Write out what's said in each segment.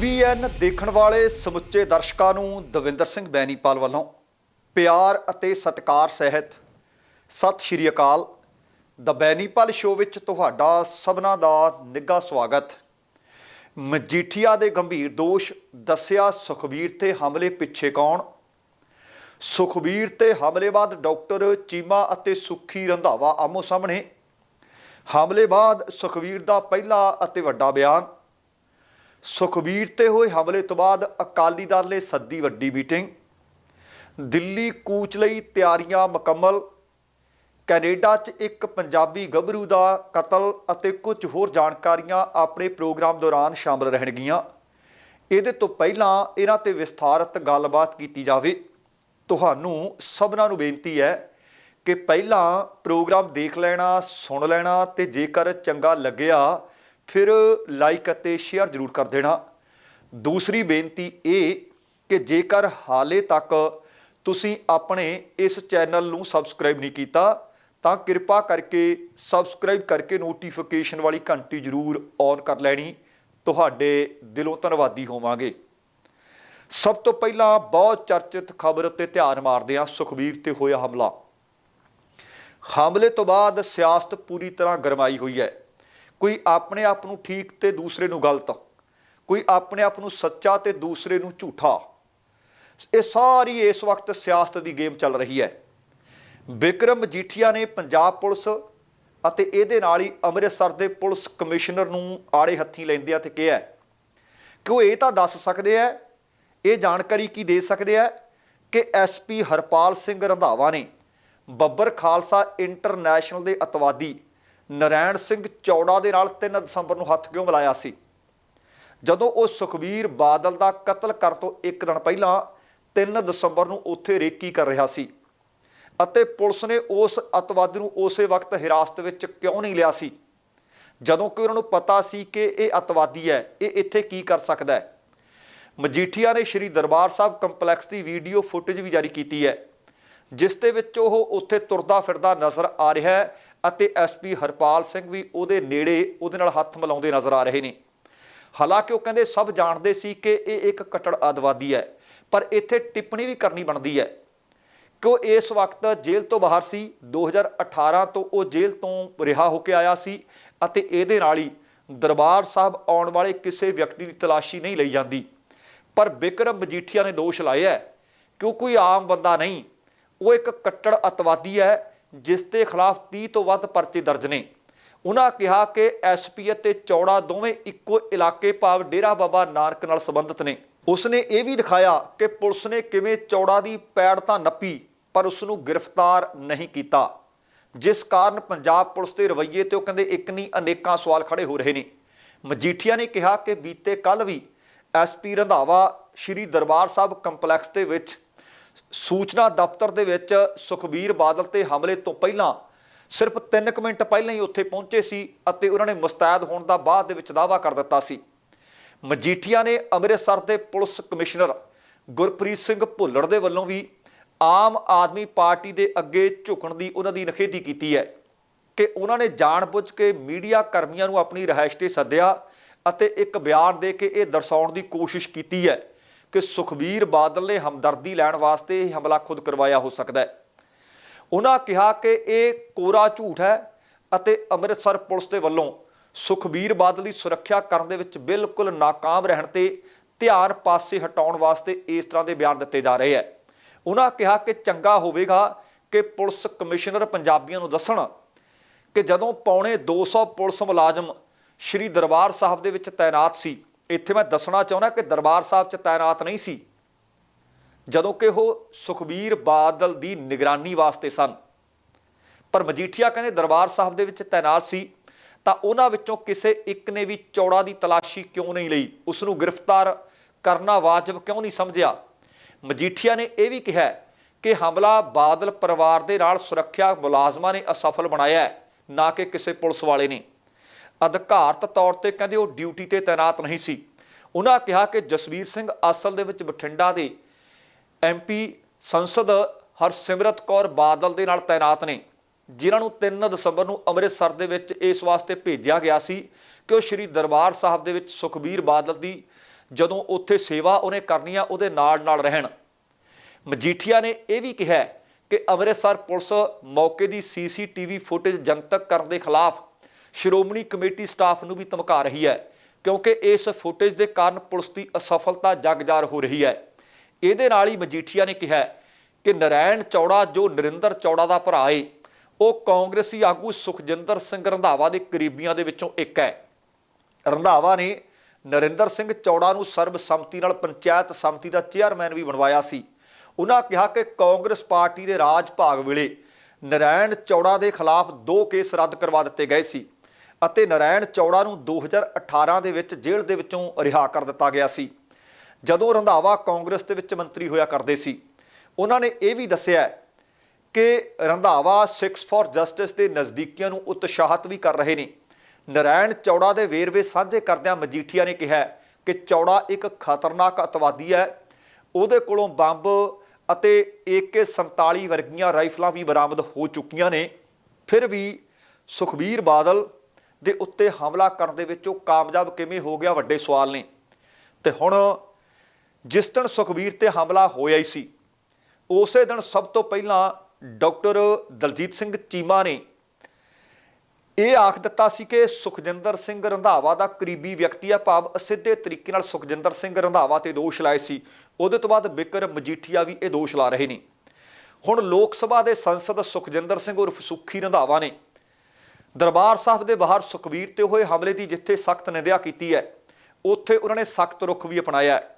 TBN ਦੇਖਣ ਵਾਲੇ ਸਮੁੱਚੇ ਦਰਸ਼ਕਾਂ ਨੂੰ ਦਵਿੰਦਰ ਸਿੰਘ ਬੈਨੀਪਾਲ ਵੱਲੋਂ ਪਿਆਰ ਅਤੇ ਸਤਿਕਾਰ ਸਹਿਤ ਸਤਿ ਸ਼੍ਰੀ ਅਕਾਲ। ਦ ਬੈਨੀਪਾਲ ਸ਼ੋਅ ਵਿੱਚ ਤੁਹਾਡਾ ਸਭਨਾਂ ਦਾ ਨਿੱਘਾ ਸਵਾਗਤ। ਮਜੀਠੀਆ ਦੇ ਗੰਭੀਰ ਦੋਸ਼ ਦੱਸਿਆ ਸੁਖਬੀਰ ਤੇ ਹਮਲੇ ਪਿੱਛੇ ਕੌਣ? ਸੁਖਬੀਰ ਤੇ ਹਮਲੇ ਬਾਅਦ ਡਾਕਟਰ ਚੀਮਾ ਅਤੇ ਸੁੱਖੀ ਰੰਧਾਵਾ ਆਮੋ ਸਾਹਮਣੇ। ਹਮਲੇ ਬਾਅਦ ਸੁਖਬੀਰ ਦਾ ਪਹਿਲਾ ਅਤੇ ਵੱਡਾ ਬਿਆਨ। ਸੁਖਬੀਰ ਤੇ ਹੋਏ ਹਮਲੇ ਤੋਂ ਬਾਅਦ ਅਕਾਲੀ ਦਲ ਨੇ ਸੱਦੀ ਵੱਡੀ ਮੀਟਿੰਗ। ਦਿੱਲੀ ਕੂਚ ਲਈ ਤਿਆਰੀਆਂ ਮੁਕੰਮਲ। ਕੈਨੇਡਾ 'ਚ ਇੱਕ ਪੰਜਾਬੀ ਗੱਭਰੂ ਦਾ ਕਤਲ ਅਤੇ ਕੁਝ ਹੋਰ ਜਾਣਕਾਰੀਆਂ ਆਪਣੇ ਪ੍ਰੋਗਰਾਮ ਦੌਰਾਨ ਸ਼ਾਮਲ ਰਹਿਣਗੀਆਂ। ਇਹਦੇ ਤੋਂ ਪਹਿਲਾਂ ਇਹਨਾਂ ਤੇ ਵਿਸਥਾਰਤ ਗੱਲਬਾਤ ਕੀਤੀ ਜਾਵੇ। ਤੁਹਾਨੂੰ ਸਭਨਾਂ ਨੂੰ ਬੇਨਤੀ ਹੈ ਕਿ ਪਹਿਲਾਂ ਪ੍ਰੋਗਰਾਮ ਦੇਖ ਲੈਣਾ, ਸੁਣ ਲੈਣਾ ਤੇ ਜੇਕਰ ਚੰਗਾ ਲੱਗਿਆ ਫਿਰ ਲਾਈਕ ਅਤੇ ਸ਼ੇਅਰ ਜ਼ਰੂਰ ਕਰ ਦੇਣਾ। ਦੂਸਰੀ ਬੇਨਤੀ ਇਹ ਕਿ ਜੇਕਰ ਹਾਲੇ ਤੱਕ ਤੁਸੀਂ ਆਪਣੇ ਇਸ ਚੈਨਲ ਨੂੰ ਸਬਸਕ੍ਰਾਈਬ ਨਹੀਂ ਕੀਤਾ, ਤਾਂ ਕਿਰਪਾ ਕਰਕੇ ਸਬਸਕ੍ਰਾਈਬ ਕਰਕੇ ਨੋਟੀਫਿਕੇਸ਼ਨ ਵਾਲੀ ਘੰਟੀ ਜ਼ਰੂਰ ਔਨ ਕਰ ਲੈਣੀ। ਤੁਹਾਡੇ ਦਿਲੋਂ ਧੰਨਵਾਦੀ ਹੋਵਾਂਗੇ। ਸਭ ਤੋਂ ਪਹਿਲਾਂ ਬਹੁਤ ਚਰਚਿਤ ਖਬਰ ਉੱਤੇ ਧਿਆਨ ਮਾਰਦੇ ਹਾਂ, ਸੁਖਬੀਰ ਤੇ ਹੋਇਆ ਹਮਲਾ। ਹਮਲੇ ਤੋਂ ਬਾਅਦ ਸਿਆਸਤ ਪੂਰੀ ਤਰ੍ਹਾਂ ਗਰਮਾਈ ਹੋਈ ਹੈ। ਕੋਈ ਆਪਣੇ ਆਪ ਨੂੰ ਠੀਕ ਤੇ ਦੂਸਰੇ ਨੂੰ ਗਲਤ, ਕੋਈ ਆਪਣੇ ਆਪ ਨੂੰ ਸੱਚਾ ਤੇ ਦੂਸਰੇ ਨੂੰ ਝੂਠਾ। ਇਹ ਸਾਰੀ ਇਸ ਵਕਤ ਸਿਆਸਤ ਦੀ ਗੇਮ ਚੱਲ ਰਹੀ ਹੈ। ਵਿਕਰਮ ਮਜੀਠੀਆ ਨੇ ਪੰਜਾਬ ਪੁਲਿਸ ਅਤੇ ਇਹਦੇ ਨਾਲ ਹੀ ਅੰਮ੍ਰਿਤਸਰ ਦੇ ਪੁਲਿਸ ਕਮਿਸ਼ਨਰ ਨੂੰ ਆੜੇ ਹੱਥੀਂ ਲੈਂਦਿਆਂ ਤੇ ਕਿਹਾ ਕਿ ਉਹ ਇਹ ਤਾਂ ਦੱਸ ਸਕਦੇ ਆ ਇਹ ਜਾਣਕਾਰੀ ਕੀ ਦੇ ਸਕਦੇ ਆ ਕਿ ਐਸਪੀ ਹਰਪਾਲ ਸਿੰਘ ਰੰਧਾਵਾ ਨੇ ਬੱਬਰ ਖਾਲਸਾ ਇੰਟਰਨੈਸ਼ਨਲ ਦੇ ਅਤਵਾਦੀ ਨਰੈਣ ਸਿੰਘ ਚੌੜਾ ਦੇ ਨਾਲ 3 ਦਸੰਬਰ ਨੂੰ ਹੱਥ ਕਿਉਂ ਮਿਲਾਇਆ ਸੀ? ਜਦੋਂ ਉਹ ਸੁਖਬੀਰ ਬਾਦਲ ਦਾ ਕਤਲ ਕਰਨ ਤੋਂ ਇੱਕ ਦਿਨ ਪਹਿਲਾਂ 3 ਦਸੰਬਰ ਨੂੰ ਉੱਥੇ ਰੇਕੀ ਕਰ ਰਿਹਾ ਸੀ ਅਤੇ ਪੁਲਿਸ ਨੇ ਉਸ ਅਤਵਾਦੀ ਨੂੰ ਉਸੇ ਵਕਤ ਹਿਰਾਸਤ ਵਿੱਚ ਕਿਉਂ ਨਹੀਂ ਲਿਆ ਸੀ? ਜਦੋਂ ਕਿ ਉਹਨਾਂ ਨੂੰ ਪਤਾ ਸੀ ਕਿ ਇਹ ਅਤਵਾਦੀ ਹੈ, ਇਹ ਇੱਥੇ ਕੀ ਕਰ ਸਕਦਾ ਹੈ? ਮਜੀਠੀਆ ਨੇ ਸ਼੍ਰੀ ਦਰਬਾਰ ਸਾਹਿਬ ਕੰਪਲੈਕਸ ਦੀ ਵੀਡੀਓ ਫੁਟੇਜ ਵੀ ਜਾਰੀ ਕੀਤੀ ਹੈ, ਜਿਸ ਦੇ ਵਿੱਚ ਉਹ ਉੱਥੇ ਤੁਰਦਾ ਫਿਰਦਾ ਨਜ਼ਰ ਆ ਰਿਹਾ ਹੈ ਅਤੇ ਐਸਪੀ ਹਰਪਾਲ ਸਿੰਘ ਵੀ ਉਹਦੇ ਨੇੜੇ ਉਹਦੇ ਨਾਲ ਹੱਥ ਮਿਲਾਉਂਦੇ ਨਜ਼ਰ ਆ ਰਹੇ ਨੇ। ਹਾਲਾਂਕਿ ਉਹ ਕਹਿੰਦੇ ਸਭ ਜਾਣਦੇ ਸੀ ਕਿ ਇਹ ਇੱਕ ਕਟੜ ਅਤਵਾਦੀ ਹੈ, ਪਰ ਇੱਥੇ ਟਿੱਪਣੀ ਵੀ ਕਰਨੀ ਬਣਦੀ ਹੈ। ਕਿ ਉਹ ਇਸ ਵਕਤ ਜੇਲ੍ਹ ਤੋਂ ਬਾਹਰ ਸੀ 2018 ਤੋਂ ਉਹ ਜੇਲ੍ਹ ਤੋਂ ਰਿਹਾ ਹੋ ਕੇ ਆਇਆ ਸੀ ਅਤੇ ਇਹਦੇ ਨਾਲ ਹੀ ਦਰਬਾਰ ਸਾਹਿਬ ਆਉਣ ਵਾਲੇ ਕਿਸੇ ਵਿਅਕਤੀ ਦੀ ਤਲਾਸ਼ੀ ਨਹੀਂ ਲਈ ਜਾਂਦੀ। ਪਰ ਬਿਕਰਮ ਮਜੀਠੀਆ ਨੇ ਦੋਸ਼ ਲਾਇਆ ਕਿ ਉਹ ਕੋਈ ਆਮ ਬੰਦਾ ਨਹੀਂ, ਉਹ ਇੱਕ ਕੱਟੜ ਅਤਵਾਦੀ ਹੈ ਜਿਸ ਦੇ ਖਿਲਾਫ 30 ਤੋਂ ਵੱਧ ਪਰਚੇ ਦਰਜ ਨੇ। ਉਹਨਾਂ ਕਿਹਾ ਕਿ ਐਸਪੀ ਅਤੇ ਚੌੜਾ ਦੋਵੇਂ ਇੱਕੋ ਇਲਾਕੇ ਭਾਵ ਡੇਰਾ ਬਾਬਾ ਨਾਨਕ ਨਾਲ ਸੰਬੰਧਿਤ ਨੇ। ਉਸਨੇ ਇਹ ਵੀ ਦਿਖਾਇਆ ਕਿ ਪੁਲਿਸ ਨੇ ਕਿਵੇਂ ਚੌੜਾ ਦੀ ਪੈੜ ਤਾਂ ਨੱਪੀ, ਪਰ ਉਸ ਨੂੰ ਗ੍ਰਿਫਤਾਰ ਨਹੀਂ ਕੀਤਾ। ਜਿਸ ਕਾਰਨ ਪੰਜਾਬ ਪੁਲਿਸ ਦੇ ਰਵੱਈਏ ਤੇ ਉਹ ਕਹਿੰਦੇ ਇੱਕ ਨਹੀਂ, ਅਨੇਕਾਂ ਸਵਾਲ ਖੜੇ ਹੋ ਰਹੇ ਨੇ। ਮਜੀਠੀਆ ਨੇ ਕਿਹਾ ਕਿ ਬੀਤੇ ਕੱਲ ਵੀ ਐਸਪੀ ਰੰਧਾਵਾ ਸ਼੍ਰੀ ਦਰਬਾਰ ਸਾਹਿਬ ਕੰਪਲੈਕਸ ਦੇ ਵਿੱਚ ਸੂਚਨਾ ਦਫ਼ਤਰ ਦੇ ਵਿੱਚ ਸੁਖਬੀਰ ਬਾਦਲ ਤੇ ਹਮਲੇ ਤੋਂ ਪਹਿਲਾਂ ਸਿਰਫ 3 ਮਿੰਟ ਪਹਿਲਾਂ ਹੀ ਉੱਥੇ ਪਹੁੰਚੇ ਸੀ ਅਤੇ ਉਹਨਾਂ ਨੇ ਮੁਸਤੈਦ ਹੋਣ ਦਾ ਬਾਅਦ ਦੇ ਵਿੱਚ ਦਾਅਵਾ ਕਰ ਦਿੱਤਾ ਸੀ। ਮਜੀਠੀਆ ਨੇ ਅੰਮ੍ਰਿਤਸਰ ਦੇ ਪੁਲਿਸ ਕਮਿਸ਼ਨਰ ਗੁਰਪ੍ਰੀਤ ਸਿੰਘ ਭੁੱਲਰ ਦੇ ਵੱਲੋਂ ਵੀ ਆਮ ਆਦਮੀ ਪਾਰਟੀ ਦੇ ਅੱਗੇ ਝੁਕਣ ਦੀ ਉਹਨਾਂ ਦੀ ਨਖੇਦੀ ਕੀਤੀ ਹੈ ਕਿ ਉਹਨਾਂ ਨੇ ਜਾਣਬੁੱਝ ਕੇ ਮੀਡੀਆ ਕਰਮੀਆਂ ਨੂੰ ਆਪਣੀ ਰਿਹਾਇਸ਼ ਤੇ ਸੱਦਿਆ ਅਤੇ ਇੱਕ ਬਿਆਨ ਦੇ ਕੇ ਇਹ ਦਰਸਾਉਣ ਦੀ ਕੋਸ਼ਿਸ਼ ਕੀਤੀ ਹੈ। ਕਿ ਸੁਖਬੀਰ ਬਾਦਲ ਨੇ ਹਮਦਰਦੀ ਲੈਣ ਵਾਸਤੇ ਇਹ ਹਮਲਾ ਖੁਦ ਕਰਵਾਇਆ ਹੋ ਸਕਦਾ ਹੈ। ਉਹਨਾਂ ਕਿਹਾ ਕਿ ਇਹ ਕੋਰਾ ਝੂਠ ਹੈ ਅਤੇ ਅੰਮ੍ਰਿਤਸਰ ਪੁਲਿਸ ਦੇ ਵੱਲੋਂ ਸੁਖਬੀਰ ਬਾਦਲ ਦੀ ਸੁਰੱਖਿਆ ਕਰਨ ਦੇ ਵਿੱਚ ਬਿਲਕੁਲ ਨਾਕਾਮ ਰਹਿਣ ਤੇ ਧਿਆਨ ਪਾਸੇ ਹਟਾਉਣ ਵਾਸਤੇ ਇਸ ਤਰ੍ਹਾਂ ਦੇ ਬਿਆਨ ਦਿੱਤੇ ਜਾ ਰਹੇ ਹੈ। ਉਹਨਾਂ ਕਿਹਾ ਕਿ ਚੰਗਾ ਹੋਵੇਗਾ ਕਿ ਪੁਲਿਸ ਕਮਿਸ਼ਨਰ ਪੰਜਾਬੀਆਂ ਨੂੰ ਦੱਸਣ ਕਿ ਜਦੋਂ ਪੌਣੇ 200 ਪੁਲਿਸ ਮੁਲਾਜ਼ਮ ਸ਼੍ਰੀ ਦਰਬਾਰ ਸਾਹਿਬ ਦੇ ਵਿੱਚ ਤਾਇਨਾਤ ਸੀ ਇੱਥੇ ਮੈਂ ਦੱਸਣਾ ਚਾਹੁੰਦਾ ਕਿ ਦਰਬਾਰ ਸਾਹਿਬ 'ਚ ਤਾਇਨਾਤ ਨਹੀਂ ਸੀ, ਜਦੋਂ ਕਿ ਉਹ ਸੁਖਬੀਰ ਬਾਦਲ ਦੀ ਨਿਗਰਾਨੀ ਵਾਸਤੇ ਸਨ। ਪਰ ਮਜੀਠੀਆ ਕਹਿੰਦੇ ਦਰਬਾਰ ਸਾਹਿਬ ਦੇ ਵਿੱਚ ਤਾਇਨਾਤ ਸੀ, ਤਾਂ ਉਹਨਾਂ ਵਿੱਚੋਂ ਕਿਸੇ ਇੱਕ ਨੇ ਵੀ ਚੌੜਾ ਦੀ ਤਲਾਸ਼ੀ ਕਿਉਂ ਨਹੀਂ ਲਈ? ਉਸ ਨੂੰ ਗ੍ਰਿਫਤਾਰ ਕਰਨਾ ਵਾਜਬ ਕਿਉਂ ਨਹੀਂ ਸਮਝਿਆ? ਮਜੀਠੀਆ ਨੇ ਇਹ ਵੀ ਕਿਹਾ ਕਿ ਹਮਲਾ ਬਾਦਲ ਪਰਿਵਾਰ ਦੇ ਨਾਲ ਸੁਰੱਖਿਆ ਮੁਲਾਜ਼ਮਾਂ ਨੇ ਅਸਫਲ ਬਣਾਇਆ ਨਾ ਕਿ ਕਿਸੇ ਪੁਲਿਸ ਵਾਲੇ ਨੇ। ਅਧਿਕਾਰਤ ਤੌਰ ਤੇ ਕਹਿੰਦੇ ਉਹ ਡਿਊਟੀ ਤੇ ਤਾਇਨਾਤ ਨਹੀਂ ਸੀ। ਉਹਨਾਂ ਕਿਹਾ ਕਿ ਜਸਵੀਰ ਸਿੰਘ ਅਸਲ ਦੇ ਵਿੱਚ ਬਠਿੰਡਾ ਦੇ ਐਮਪੀ ਸੰਸਦ ਹਰਸਿਮਰਤ ਕੌਰ ਬਾਦਲ ਦੇ ਨਾਲ ਤਾਇਨਾਤ ਨੇ, ਜਿਨ੍ਹਾਂ ਨੂੰ 3 ਦਸੰਬਰ ਨੂੰ ਅੰਮ੍ਰਿਤਸਰ ਦੇ ਵਿੱਚ ਇਸ ਵਾਸਤੇ ਭੇਜਿਆ ਗਿਆ ਸੀ ਕਿ ਉਹ ਸ਼੍ਰੀ ਦਰਬਾਰ ਸਾਹਿਬ ਦੇ ਵਿੱਚ ਸੁਖਬੀਰ ਬਾਦਲ ਦੀ ਜਦੋਂ ਉੱਥੇ ਸੇਵਾ ਉਹਨੇ ਕਰਨੀ ਆ, ਉਹਦੇ ਨਾਲ ਨਾਲ ਰਹਿਣ। ਮਜੀਠੀਆ ਨੇ ਇਹ ਵੀ ਕਿਹਾ ਕਿ ਅੰਮ੍ਰਿਤਸਰ ਪੁਲਿਸ ਮੌਕੇ ਦੀ ਸੀਸੀਟੀਵੀ ਫੁਟੇਜ ਜਨਤਕ ਕਰਨ ਦੇ ਖਿਲਾਫ ਸ਼੍ਰੋਮਣੀ ਕਮੇਟੀ ਸਟਾਫ ਨੂੰ ਵੀ ਧਮਕਾ ਰਹੀ ਹੈ, ਕਿਉਂਕਿ ਇਸ ਫੁਟੇਜ ਦੇ ਕਾਰਨ ਪੁਲਿਸ ਦੀ ਅਸਫਲਤਾ ਜਗਜਾਰ ਹੋ ਰਹੀ ਹੈ। ਇਹਦੇ ਨਾਲ ਹੀ ਮਜੀਠੀਆ ਨੇ ਕਿਹਾ ਕਿ ਨਰੈਣ ਚੌੜਾ ਜੋ ਨਰਿੰਦਰ ਚੌੜਾ ਦਾ ਭਰਾ ਏ, ਉਹ ਕਾਂਗਰਸੀ ਆਗੂ ਸੁਖਜਿੰਦਰ ਸਿੰਘ ਰੰਧਾਵਾ ਦੇ ਕਰੀਬੀਆਂ ਦੇ ਵਿੱਚੋਂ ਇੱਕ ਹੈ। ਰੰਧਾਵਾ ਨੇ ਨਰਿੰਦਰ ਸਿੰਘ ਚੌੜਾ ਨੂੰ ਸਰਬਸੰਮਤੀ ਨਾਲ ਪੰਚਾਇਤ ਸੰਮਤੀ ਦਾ ਚੇਅਰਮੈਨ ਵੀ ਬਣਵਾਇਆ ਸੀ। ਉਹਨਾਂ ਕਿਹਾ ਕਿ ਕਾਂਗਰਸ ਪਾਰਟੀ ਦੇ ਰਾਜ ਭਾਗ ਵੇਲੇ ਨਰਾਇਣ ਚੌੜਾ ਦੇ ਖਿਲਾਫ ਦੋ ਕੇਸ ਰੱਦ ਕਰਵਾ ਦਿੱਤੇ ਗਏ ਸੀ। ਅਤੇ ਨਰੈਣ ਚੌੜਾ ਨੂੰ 2018 ਦੇ ਵਿੱਚ ਜੇਲ੍ਹ ਦੇ ਵਿੱਚੋਂ ਰਿਹਾ ਕਰ ਦਿੱਤਾ ਗਿਆ ਸੀ। ਜਦੋਂ ਰੰਧਾਵਾ ਕਾਂਗਰਸ ਦੇ ਵਿੱਚ ਮੰਤਰੀ ਹੋਇਆ ਕਰਦੇ ਸੀ, ਉਹਨਾਂ ਨੇ ਇਹ ਵੀ ਦੱਸਿਆ ਕਿ ਰੰਧਾਵਾ 6 ਫॉर ਜਸਟਿਸ ਦੇ ਨਜ਼ਦੀਕੀਆਂ ਨੂੰ ਉਤਸ਼ਾਹਿਤ ਵੀ ਕਰ ਰਹੇ ਨੇ। ਨਰਾਇਣ ਚੌੜਾ ਦੇ ਵੇਰਵੇ ਸਾਂਝੇ ਕਰਦਿਆਂ ਮਜੀਠੀਆ ਨੇ ਕਿਹਾ ਕਿ ਚੌੜਾ ਇੱਕ ਖਤਰਨਾਕ ਅਤਵਾਦੀ ਹੈ। ਉਹਦੇ ਕੋਲੋਂ ਬੰਬ ਅਤੇ AK47 ਵਰਗੀਆਂ ਰਾਈਫਲਾਂ ਵੀ ਬਰਾਮਦ ਹੋ ਚੁੱਕੀਆਂ ਨੇ। ਫਿਰ ਵੀ ਸੁਖਬੀਰ ਬਾਦਲ ਦੇ ਉੱਤੇ ਹਮਲਾ ਕਰਨ ਦੇ ਵਿੱਚ ਉਹ ਕਾਮਯਾਬ ਕਿਵੇਂ ਹੋ ਗਿਆ ਵੱਡੇ ਸਵਾਲ ਨੇ। ਤੇ ਹੁਣ ਜਿਸ ਦਿਨ ਸੁਖਬੀਰ ਤੇ ਹਮਲਾ ਹੋਇਆ ਹੀ ਸੀ, ਉਸੇ ਦਿਨ ਸਭ ਤੋਂ ਪਹਿਲਾਂ ਡਾਕਟਰ ਦਲਜੀਤ ਸਿੰਘ ਚੀਮਾ ਨੇ ਇਹ ਆਖ ਦਿੱਤਾ ਸੀ ਕਿ ਸੁਖਜਿੰਦਰ ਸਿੰਘ ਰੰਧਾਵਾ ਦਾ ਕਰੀਬੀ ਵਿਅਕਤੀ ਹੈ ਭਾਵ ਅਸਿੱਧੇ ਤਰੀਕੇ ਨਾਲ ਸੁਖਜਿੰਦਰ ਸਿੰਘ ਰੰਧਾਵਾ ਤੇ ਦੋਸ਼ ਲਾਏ ਸੀ। ਉਹਦੇ ਤੋਂ ਬਾਅਦ ਬਿਕਰ ਮਜੀਠੀਆ ਵੀ ਇਹ ਦੋਸ਼ ਲਾ ਰਹੇ ਨੇ। ਹੁਣ ਲੋਕ ਸਭਾ ਦੇ ਸੰਸਦ ਸੁਖਜਿੰਦਰ ਸਿੰਘ ਉਰਫ ਸੁੱਖੀ ਰੰਧਾਵਾ ਨੇ ਦਰਬਾਰ ਸਾਹਿਬ ਦੇ ਬਾਹਰ ਸੁਖਬੀਰ ਤੇ ਹੋਏ ਹਮਲੇ ਦੀ ਜਿੱਥੇ ਸਖਤ ਨਿੰਦਿਆ ਕੀਤੀ ਹੈ, ਉੱਥੇ ਉਹਨਾਂ ਨੇ ਸਖਤ ਰੁਖ ਵੀ ਅਪਣਾਇਆ ਹੈ।